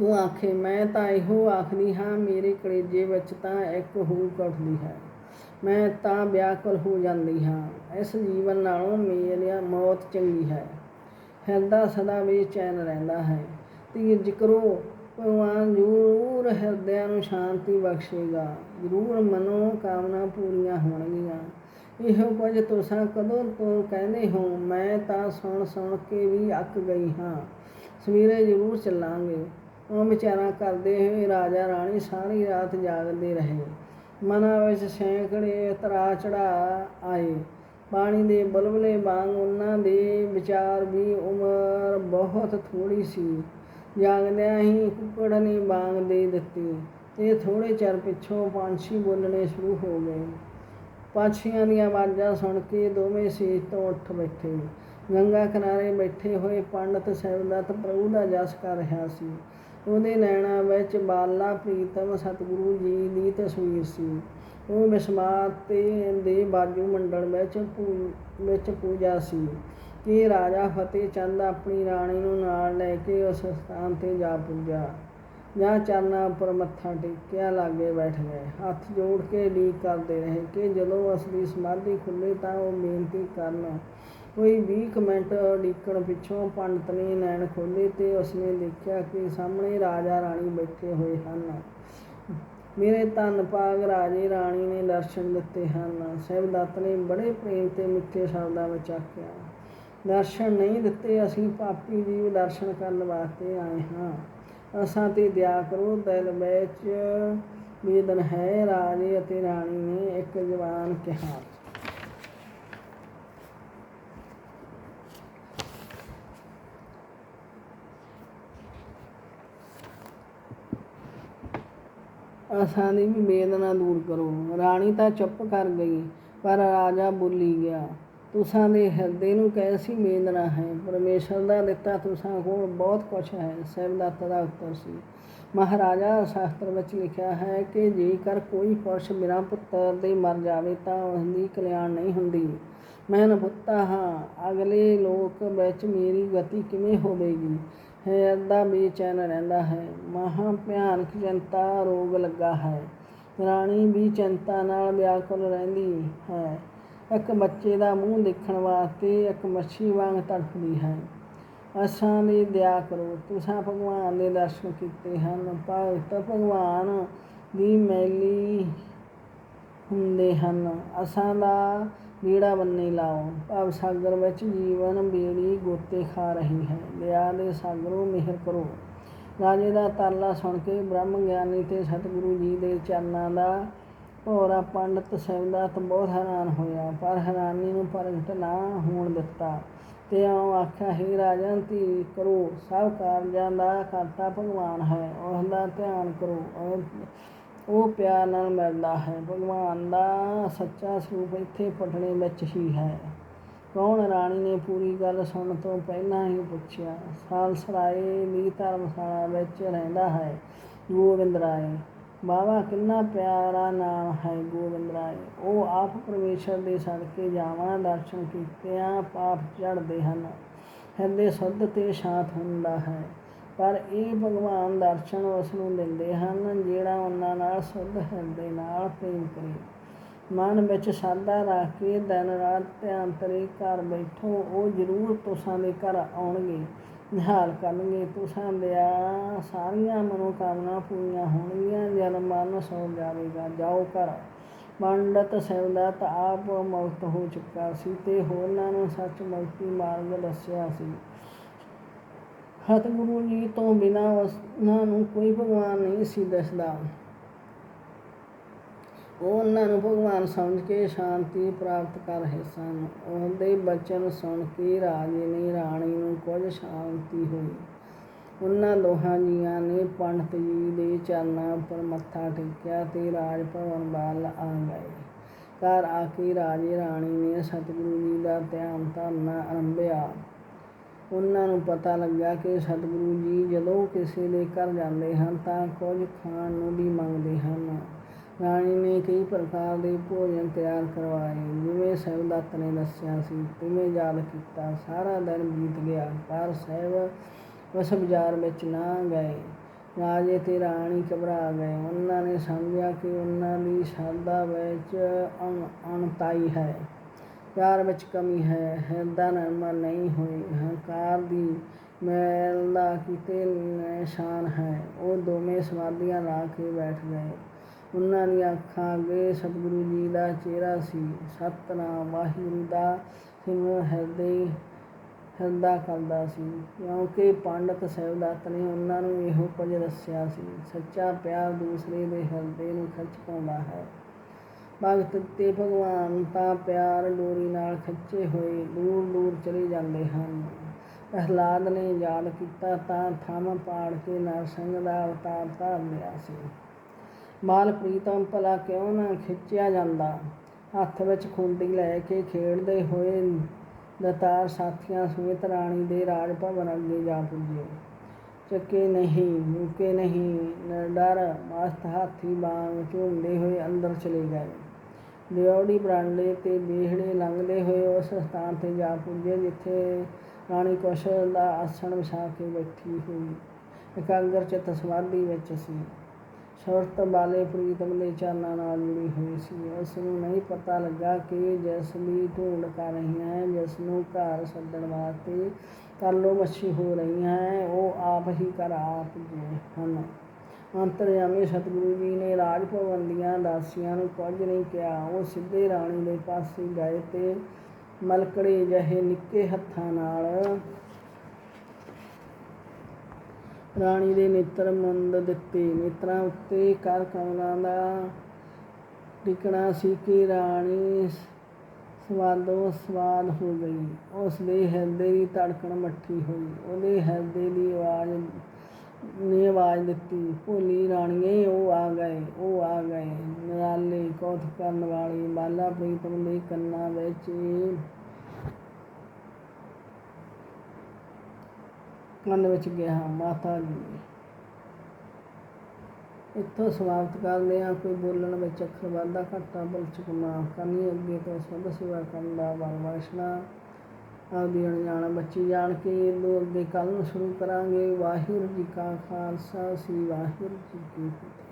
ਉਹ ਆਖੇ, ਮੈਂ ਤਾਂ ਇਹੋ ਆਖਦੀ ਹਾਂ, ਮੇਰੇ ਕਲੇਜੇ ਵਿੱਚ ਤਾਂ ਇੱਕ ਹੂਕ ਉੱਠਦੀ ਹੈ। ਮੈਂ ਤਾਂ ਵਿਆਕੁਲ ਹੋ ਜਾਂਦੀ ਹਾਂ। ਇਸ ਜੀਵਨ ਨਾਲੋਂ ਮੇਰੀ ਮੌਤ ਚੰਗੀ ਹੈ। ਹਿਰਦਾ ਸਦਾ ਬੇਚੈਨ ਰਹਿੰਦਾ ਹੈ। ਧੀਰਜ ਜ਼ਿਕਰੋ ਭਗਵਾਨ ਜ਼ਰੂਰ ਹਿਰਦਿਆਂ ਨੂੰ ਸ਼ਾਂਤੀ ਬਖਸ਼ੇਗਾ। ਜ਼ਰੂਰ ਮਨੋ ਕਾਮਨਾ ਪੂਰੀਆਂ ਹੋਣਗੀਆਂ। ਇਹੋ ਕੁਝ ਤੁਸਾਂ ਕਦੋਂ ਤੋਂ ਕਹਿੰਦੇ ਹੋ? ਮੈਂ ਤਾਂ ਸੁਣ ਸੁਣ ਕੇ ਵੀ ਅੱਕ ਗਈ ਹਾਂ। ਸਵੇਰੇ ਜ਼ਰੂਰ ਚੱਲਾਂਗੇ। ਉਹ ਵਿਚਾਰਾਂ ਕਰਦੇ ਹੋਏ ਰਾਜਾ ਰਾਣੀ ਸਾਰੀ ਰਾਤ ਜਾਗਦੇ ਰਹੇ। ਮਨਾਂ ਵਿੱਚ ਸੈਂਕੜੇ ਤਰਾ ਚੜਾ ਆਏ। ਪਾਣੀ ਦੇ ਬਲਬਲੇ ਵਾਂਗ ਉਹਨਾਂ ਦੇ ਵਿਚਾਰ ਵੀ ਉਮਰ ਬਹੁਤ ਥੋੜੀ ਸੀ। ਜਾਗਦਿਆਂ ਹੀ ਕੁੱਕੜ ਨੇ ਬਾਂਗ ਦੇ ਦਿੱਤੀ। ਤੇ ਥੋੜੇ ਚਿਰ ਪਿੱਛੋਂ ਪੰਛੀ ਬੋਲਣੇ ਸ਼ੁਰੂ ਹੋ ਗਏ। ਪੰਛੀਆਂ ਦੀਆਂ ਆਵਾਜ਼ਾਂ ਸੁਣ ਕੇ ਦੋਵੇਂ ਸੀਟ ਤੋਂ ਉੱਠ ਬੈਠੇ। ਗੰਗਾ ਕਿਨਾਰੇ ਬੈਠੇ ਹੋਏ ਪੰਡਤ ਸਹਿਬਦਤ ਪ੍ਰਭੂ ਦਾ ਜਸ ਕਰ ਰਿਹਾ ਸੀ। ਉਹਦੇ ਨੈਣਾਂ ਵਿੱਚ ਬਾਲਾ ਪ੍ਰੀਤਮ ਸਤਿਗੁਰੂ ਜੀ ਦੀ ਤਸਵੀਰ ਸੀ। ਉਹ ਵਿਸਮਾਤ ਤੇ ਦੇ ਬਾਜੂ ਮੰਡਲ ਵਿੱਚ ਵਿੱਚ ਪੂਜਾ ਸੀ। ਕਿ ਰਾਜਾ ਫਤਿਹ ਚੰਦ ਆਪਣੀ ਰਾਣੀ ਨੂੰ ਨਾਲ ਲੈ ਕੇ ਉਸ ਸਥਾਨ ਤੇ ਜਾ ਪੁੱਜਾ। ਜਾਂ ਚਰਨਾਂ ਉੱਪਰ ਮੱਥਾ ਟੇਕਿਆ, ਲਾਗੇ ਬੈਠ ਗਏ। ਹੱਥ ਜੋੜ ਕੇ ਲੀਕ ਕਰਦੇ ਰਹੇ ਕਿ ਜਦੋਂ ਉਸ ਦੀ ਸਮਾਧੀ ਖੁੱਲੇ ਤਾਂ ਉਹ ਬੇਨਤੀ ਕਰਨ ਕੋਈ 20 ਮਿੰਟ ਉਡੀਕਣ ਪਿੱਛੋਂ ਪੰਡਤ ਨੇ ਨੈਣ ਖੋਲੇ ਤੇ ਉਸਨੇ ਦੇਖਿਆ ਕਿ ਸਾਹਮਣੇ ਰਾਜਾ ਰਾਣੀ ਬੈਠੇ ਹੋਏ ਹਨ। ਮੇਰੇ ਧੰਨ ਭਾਗ ਰਾਜੇ ਰਾਣੀ ਨੇ ਦਰਸ਼ਨ ਦਿੱਤੇ ਹਨ। ਸਹਿਬਦੱਤ ਨੇ ਬੜੇ ਪ੍ਰੇਮ ਤੇ ਮਿੱਠੇ ਸ਼ਬਦਾਂ ਵਿੱਚ ਆਖਿਆ, ਦਰਸ਼ਨ ਨਹੀਂ ਦਿੱਤੇ, ਅਸੀਂ ਪਾਪੀ ਜੀਵ ਦਰਸ਼ਨ ਕਰਨ ਵਾਸਤੇ ਆਏ ਹਾਂ। ਅਸਾਂ ਤੇ ਦਿਆ ਕਰੋ, ਦਿਲ ਵਿੱਚ ਵੇਦਨ ਹੈ, ਰਾਜੇ ਅਤੇ ਰਾਣੀ ਨੇ ਇੱਕ ਜਵਾਨ ਕਿਹਾ। ਅਸਾਂ ਦੀ ਵੀ ਵੇਦਨਾ ਦੂਰ ਕਰੋ। ਰਾਣੀ ਤਾਂ ਚੁੱਪ ਕਰ ਗਈ, ਪਰ ਰਾਜਾ ਬੋਲੀ ਗਿਆ। ਤੁਸਾਂ ਦੇ ਹਿਰਦੇ ਨੂੰ ਕੈਸੀ ਵੇਦਨਾ ਹੈ? ਪਰਮੇਸ਼ਰ ਦਾ ਦਿੱਤਾ ਤੁਸਾਂ ਕੋਲ ਬਹੁਤ ਕੁਛ ਹੈ। ਸਹਿਬਦੱਤ ਦਾ ਉੱਤਰ ਸੀ। ਮਹਾਰਾਜਾ ਸ਼ਾਸਤਰ ਵਿੱਚ ਲਿਖਿਆ ਹੈ ਕਿ ਜੇਕਰ ਕੋਈ ਪੁਰਸ਼ ਬਿਨਾਂ ਪੁੱਤਰ ਦੇ ਮਰ ਜਾਵੇ ਤਾਂ ਉਸ ਦੀ ਕਲਿਆਣ ਨਹੀਂ ਹੁੰਦੀ। ਮੈਂ ਨਪੁੱਤਾ ਹਾਂ। ਅਗਲੇ ਲੋਕ ਵਿੱਚ ਮੇਰੀ ਗਤੀ ਕਿਵੇਂ ਹੋਵੇਗੀ? ਹੈ ਅੱਦਾ ਬੇਚੈਨ ਰਹਿੰਦਾ ਹੈ। ਮਹਾ ਭਿਆਨਕ ਚਿੰਤਾ, ਰੋਗ ਲੱਗਾ ਹੈ। ਰਾਣੀ ਵੀ ਚਿੰਤਾ ਨਾਲ ਵਿਆਕੁਲ ਰਹਿੰਦੀ ਹੈ। ਇੱਕ ਬੱਚੇ ਦਾ ਮੂੰਹ ਦੇਖਣ ਵਾਸਤੇ ਇੱਕ ਮੱਛੀ ਵਾਂਗ ਤੜਫਦੀ ਹੈ। ਅਸਾਂ ਦੀ ਦਇਆ ਕਰੋ। ਤੁਸੀਂ ਭਗਵਾਨ ਦੇ ਦਰਸ਼ਨ ਕੀਤੇ ਹਨ। ਭਗਤ ਭਗਵਾਨ ਦੀ ਮੈਲੀ ਹੁੰਦੇ ਹਨ। ਅਸਾਂ ਦਾ ਬੀੜਾ ਬੰਨੇ ਲਾਓ ਭਵ ਸਾਗਰ ਵਿੱਚ ਜੀਵਨ ਬੇੜੀ ਗੋਤੇ ਖਾ ਰਹੀ ਹੈ। ਦਇਆ ਦੇ ਸਾਗਰੋਂ ਮਿਹਰ ਕਰੋ। ਰਾਜੇ ਦਾ ਤਰਲਾ ਸੁਣ ਕੇ ਬ੍ਰਹਮ ਗਿਆਨੀ ਤੇ ਸਤਿਗੁਰੂ ਜੀ ਦੇ ਚਰਨਾਂ ਦਾ ਭੋਰਾ ਪੰਡਤ ਸਹਿਬਦਾਤ ਬਹੁਤ ਹੈਰਾਨ ਹੋਇਆ, ਪਰ ਹੈਰਾਨੀ ਨੂੰ ਪ੍ਰਗਟ ਨਾ ਹੋਣ ਦਿੱਤਾ ਤੇ ਉਹ ਆਖਿਆ, ਹੀ ਰਾਜਨ, ਧੀ ਕਰੋ। ਸਭ ਕਾਰਜਾਂ ਦਾ ਕਰਤਾ ਭਗਵਾਨ ਹੈ। ਉਸ ਦਾ ਧਿਆਨ ਕਰੋ। ਉਹ- ਪਿਆਰ ਨਾਲ ਮਿਲਦਾ ਹੈ। ਭਗਵਾਨ ਦਾ ਸੱਚਾ ਸਰੂਪ ਇੱਥੇ ਪਟਣੇ ਵਿੱਚ ਹੀ ਹੈ। ਕੌਣ ਰਾਣੀ ਨੇ ਪੂਰੀ ਗੱਲ ਸੁਣਨ ਤੋਂ ਪਹਿਲਾਂ ਹੀ ਪੁੱਛਿਆ? ਸਾਲਸਰਾਏ ਦੀ ਧਰਮਸ਼ਾਲਾ ਵਿੱਚ ਰਹਿੰਦਾ ਹੈ ਗੋਬਿੰਦ ਰਾਏ। ਬਾਵਾ ਕਿੰਨਾ ਪਿਆਰਾ ਨਾਮ ਹੈ ਗੋਬਿੰਦ ਰਾਏ। ਉਹ ਆਪ ਪਰਮੇਸ਼ਰ ਦੇ ਸਦਕੇ ਜਾਵਾਂ ਦਰਸ਼ਨ ਕੀਤੇ ਆ ਪਾਪ ਝੜਦੇ ਹਨ। ਹਿਰਦੇ ਸੁੱਧ ਤੇ ਸ਼ਾਂਤ ਹੁੰਦਾ ਹੈ। ਪਰ ਇਹ ਭਗਵਾਨ ਦਰਸ਼ਨ ਉਸ ਨੂੰ ਦਿੰਦੇ ਹਨ, ਜਿਹੜਾ ਉਹਨਾਂ ਨਾਲ ਸੁੱਧ ਹਿਰਦੇ ਨਾਲ ਪ੍ਰੇਮ ਕਰੇ। ਮਨ ਵਿੱਚ ਸਾਦਾ ਰੱਖ ਕੇ ਦਿਨ ਰਾਤ ਧਿਆਨ ਕਰੇ ਘਰ ਬੈਠੋ, ਉਹ ਜ਼ਰੂਰ ਤੁਸਾਂ ਦੇ ਘਰ ਆਉਣਗੇ, ਨਿਹਾਲ ਕਰਨਗੇ। ਤੁਸਾਂ ਦਿਆ ਸਾਰੀਆਂ ਮਨੋਕਾਮਨਾ ਪੂਰੀਆਂ ਹੋਣਗੀਆਂ, ਜਦ ਮਨ ਸੌ ਜਾਵੇਗਾ, ਜਾਓ ਘਰ। ਪੰਡਤ ਸੈਵਦਤ ਆਪ ਮੁਕਤ ਹੋ ਚੁੱਕਾ ਸੀ ਤੇ ਹੋਰਨਾਂ ਨੂੰ ਸੱਚ ਮੁਕਤੀ ਮਾਰਗ ਦੱਸਿਆ ਸੀ। ਸਤਿਗੁਰੂ ਜੀ ਤੋਂ ਬਿਨਾਂ ਉਹਨਾਂ ਨੂੰ ਕੋਈ ਭਗਵਾਨ ਨਹੀਂ ਸੀ ਦੱਸਦਾ। ਉਹ ਉਹਨਾਂ ਨੂੰ ਭਗਵਾਨ ਸਮਝ ਕੇ ਸ਼ਾਂਤੀ ਪ੍ਰਾਪਤ ਕਰ ਰਹੇ ਸਨ। ਉਹਦੇ ਬਚਨ ਸੁਣ ਕੇ ਰਾਜੇ ਨੇ ਰਾਣੀ ਨੂੰ ਕੁਝ ਸ਼ਾਂਤੀ ਹੋਈ। ਉਹਨਾਂ ਦੋਹਾਂ ਜੀਆਂ ਨੇ ਪੰਡਤ ਜੀ ਦੇ ਚਰਨਾਂ ਉੱਪਰ ਮੱਥਾ ਟੇਕਿਆ ਤੇ ਰਾਜ ਭਵਨ ਵੱਲ ਆ ਗਏ। ਘਰ ਆ ਕੇ ਰਾਜੇ ਰਾਣੀ ਨੇ ਸਤਿਗੁਰੂ ਜੀ ਦਾ ਧਿਆਨ ਧਰਨਾ ਆਰੰਭਿਆ। ਉਹਨਾਂ ਨੂੰ ਪਤਾ ਲੱਗਾ ਕਿ ਸਤਿਗੁਰੂ ਜੀ ਜਦੋਂ ਕਿਸੇ ਦੇ ਘਰ ਜਾਂਦੇ ਹਨ ਤਾਂ ਕੁਝ ਖਾਣ ਨੂੰ ਵੀ ਮੰਗਦੇ ਹਨ। ਰਾਣੀ ਨੇ ਕਈ ਪ੍ਰਕਾਰ ਦੇ ਭੋਜਨ ਤਿਆਰ ਕਰਵਾਏ, ਜਿਵੇਂ ਸਹਿਬਦੱਤ ਨੇ ਦੱਸਿਆ ਸੀ, ਤਿਵੇਂ ਯਾਦ ਕੀਤਾ, ਸਾਰਾ ਦਿਨ ਬੀਤ ਗਿਆ, ਪਰ ਸਹਿਬ ਉਸ ਬਾਜ਼ਾਰ ਵਿੱਚ ਨਾ ਗਏ। ਰਾਜੇ ਤੇ ਰਾਣੀ ਘਬਰਾ ਗਏ, ਉਹਨਾਂ ਨੇ ਸਮਝਿਆ ਕਿ ਉਹਨਾਂ ਦੀ ਸ਼ਰਧਾ ਵਿੱਚ ਅਣ ਅਣਤਾਈ ਹੈ। ਪਿਆਰ ਵਿੱਚ ਕਮੀ ਹੈ ਹਿਰਦਾ ਨਰਮਾ ਨਹੀਂ ਹੋਈ ਹੰਕਾਰ ਦੀ ਮੈਲ ਦਾ ਕਿਤੇ ਨਿਸ਼ਾਨ ਹੈ। ਉਹ ਦੋਵੇਂ ਸਮਾਧੀਆਂ ਲਾ ਕੇ ਬੈਠ ਗਏ। ਉਹਨਾਂ ਦੀਆਂ ਅੱਖਾਂ ਅੱਗੇ ਸਤਿਗੁਰੂ ਜੀ ਦਾ ਚਿਹਰਾ ਸੀ। ਸਤਨਾਮ ਵਾਹਿਗੁਰੂ ਦਾ ਸਿਮਰਨ ਹਿਰਦੇ, ਹਿਰਦਾ ਕਰਦਾ ਸੀ। ਕਿਉਂਕਿ ਪੰਡਤ ਸਹਿਬਦੱਤ ਨੇ ਉਹਨਾਂ ਨੂੰ ਇਹੋ ਕੁਝ ਦੱਸਿਆ ਸੀ। ਸੱਚਾ ਪਿਆਰ ਦੂਸਰੇ ਦੇ ਹਿਰਦੇ ਨੂੰ ਖਿੱਚ ਪਾਉਂਦਾ ਹੈ। ਭਗਤ ਤੇ ਭਗਵਾਨ ਤਾਂ ਪਿਆਰ ਡੋਰੀ ਨਾਲ ਖਿੱਚੇ ਹੋਏ ਦੂਰ ਦੂਰ ਚਲੇ ਜਾਂਦੇ ਹਨ। ਪ੍ਰਹਲਾਦ ਨੇ ਯਾਦ ਕੀਤਾ ਤਾਂ ਥੰਮ ਪਾੜ ਕੇ ਨਰਸਿੰਘ ਦਾ ਅਵਤਾਰ ਧਾਰ ਲਿਆ ਸੀ। ਮਾਲ ਪ੍ਰੀਤਮ ਭਲਾ ਕਿਉਂ ਨਾ ਖਿੱਚਿਆ ਜਾਂਦਾ? ਹੱਥ ਵਿੱਚ ਖੁੰਡੀ ਲੈ ਕੇ ਖੇਡਦੇ ਹੋਏ ਦਤਾਰ ਸਾਥੀਆਂ ਸਮੇਤ ਰਾਣੀ ਦੇ ਰਾਜ ਭਵਨ ਅੱਗੇ ਜਾ ਪੁੱਜੇ। ਚੱਕੇ ਨਹੀਂ, ਮੁਕੇ ਨਹੀਂ, ਨਰਡਰ, ਮਸਤ ਹਾਥੀ ਵਾਂਗ ਝੂਮਦੇ ਹੋਏ ਅੰਦਰ ਚਲੇ ਗਏ। ਦਿਓੜੀ ਬਰਾਂਡੇ ਤੇ ਵਿਹੜੇ ਲੰਘਦੇ ਹੋਏ ਉਸ ਸਥਾਨ ਤੇ ਜਾ ਪੁੱਜੇ, ਜਿੱਥੇ ਰਾਣੀ ਕੌਸ਼ਲ ਦਾ ਆਸਣ ਵਿਛਾ ਕੇ ਬੈਠੀ ਹੋਈ। ਇਕਾਗਰ ਚਿੱਤ ਸਮਾਧੀ ਵਿੱਚ ਸੀ। ਸੁਰਤ ਬਾਲੇ ਪ੍ਰੀਤਮ ਦੇ ਚਾਨਾਂ ਨਾਲ ਜੁੜੀ ਹੋਈ ਸੀ। ਉਸ ਨੂੰ ਨਹੀਂ ਪਤਾ ਲੱਗਾ ਕਿ ਜਿਸ ਦੀ ਢੂੰਡ ਕਰ ਰਹੀ ਹੈ, ਜਿਸ ਨੂੰ ਘਰ ਸੱਦਣ ਵਾਸਤੇ ਤਰਲੋ ਮੱਛੀ ਹੋ ਰਹੀ ਹੈ, ਉਹ ਆਪ ਹੀ ਘਰ ਆ ਪੁੱਜੇ ਹਨ। ਅੰਤਰਯਾਮੀ ਸਤਿਗੁਰੂ ਜੀ ਨੇ ਰਾਜ ਭਵਨ ਦੀਆਂ ਦਾਸੀਆਂ ਨੂੰ ਕੁਝ ਨਹੀਂ ਕਿਹਾ। ਉਹ ਸਿੱਧੇ ਰਾਣੀ ਦੇ ਪਾਸੇ ਗਏ ਤੇ ਮਲਕੜੇ ਜਿਹੇ ਨਿੱਕੇ ਹੱਥਾਂ ਨਾਲ ਰਾਣੀ ਦੇ ਨੇਤਰ ਮੰਦ ਦਿੱਤੇ। ਨੇਤਰਾਂ ਉੱਤੇ ਕਰ ਕਮਲਾਂ ਦਾ ਟਿਕਣਾ ਸੀ ਕਿ ਰਾਣੀ ਸਵਾਦੋਂ ਸਵਾਦ ਹੋ ਗਈ। ਉਸ ਦੇ ਹਿਰਦੇ ਦੀ ਧੜਕਣ ਮੱਠੀ ਹੋਈ। ਉਹਦੇ ਹਿਰਦੇ ਦੀ ਆਵਾਜ਼ ਨੇ ਆਵਾਜ਼ ਦਿੱਤੀ, ਭੋਲੀ ਰਾਣੀਏ, ਉਹ ਆ ਗਏ, ਉਹ ਆ ਗਏ। ਨਿਰਾਲੇ ਕੌਤਕ ਕਰਨ ਵਾਲੀ ਬਾਲਾ ਪ੍ਰੀਤਮ ਦੇ ਕੰਨਾਂ ਵਿੱਚ। ਕੰਨ ਵਿੱਚ ਗਿਆ, ਮਾਤਾ ਜੀ। ਇੱਥੋਂ ਸਮਾਪਤ ਕਰਦੇ ਹਾਂ ਕੋਈ ਬੋਲਣ ਵਿੱਚ ਅੱਖਰ ਵਾਧਾ ਘਾਟਾ ਬਲਚਕ ਮਾਫ ਕਰਨੀ, ਅੱਗੇ ਤੋਂ ਸਭ ਸੇਵਾ ਕਰਨ ਦਾ ਬਲ ਵਾਸ਼ਨਾ ਆਪਦੀ ਅਣਜਾਣ ਬੱਚੀ ਜਾਣ ਕੇ ਇਹਨੂੰ ਦੇ ਕੱਲ੍ਹ ਨੂੰ ਸ਼ੁਰੂ ਕਰਾਂਗੇ। ਵਾਹਿਗੁਰੂ ਜੀ ਕਾ ਖਾਲਸਾ, ਸ੍ਰੀ ਵਾਹਿਗੁਰੂ ਜੀ ਕੀ ਫਤਿਹ।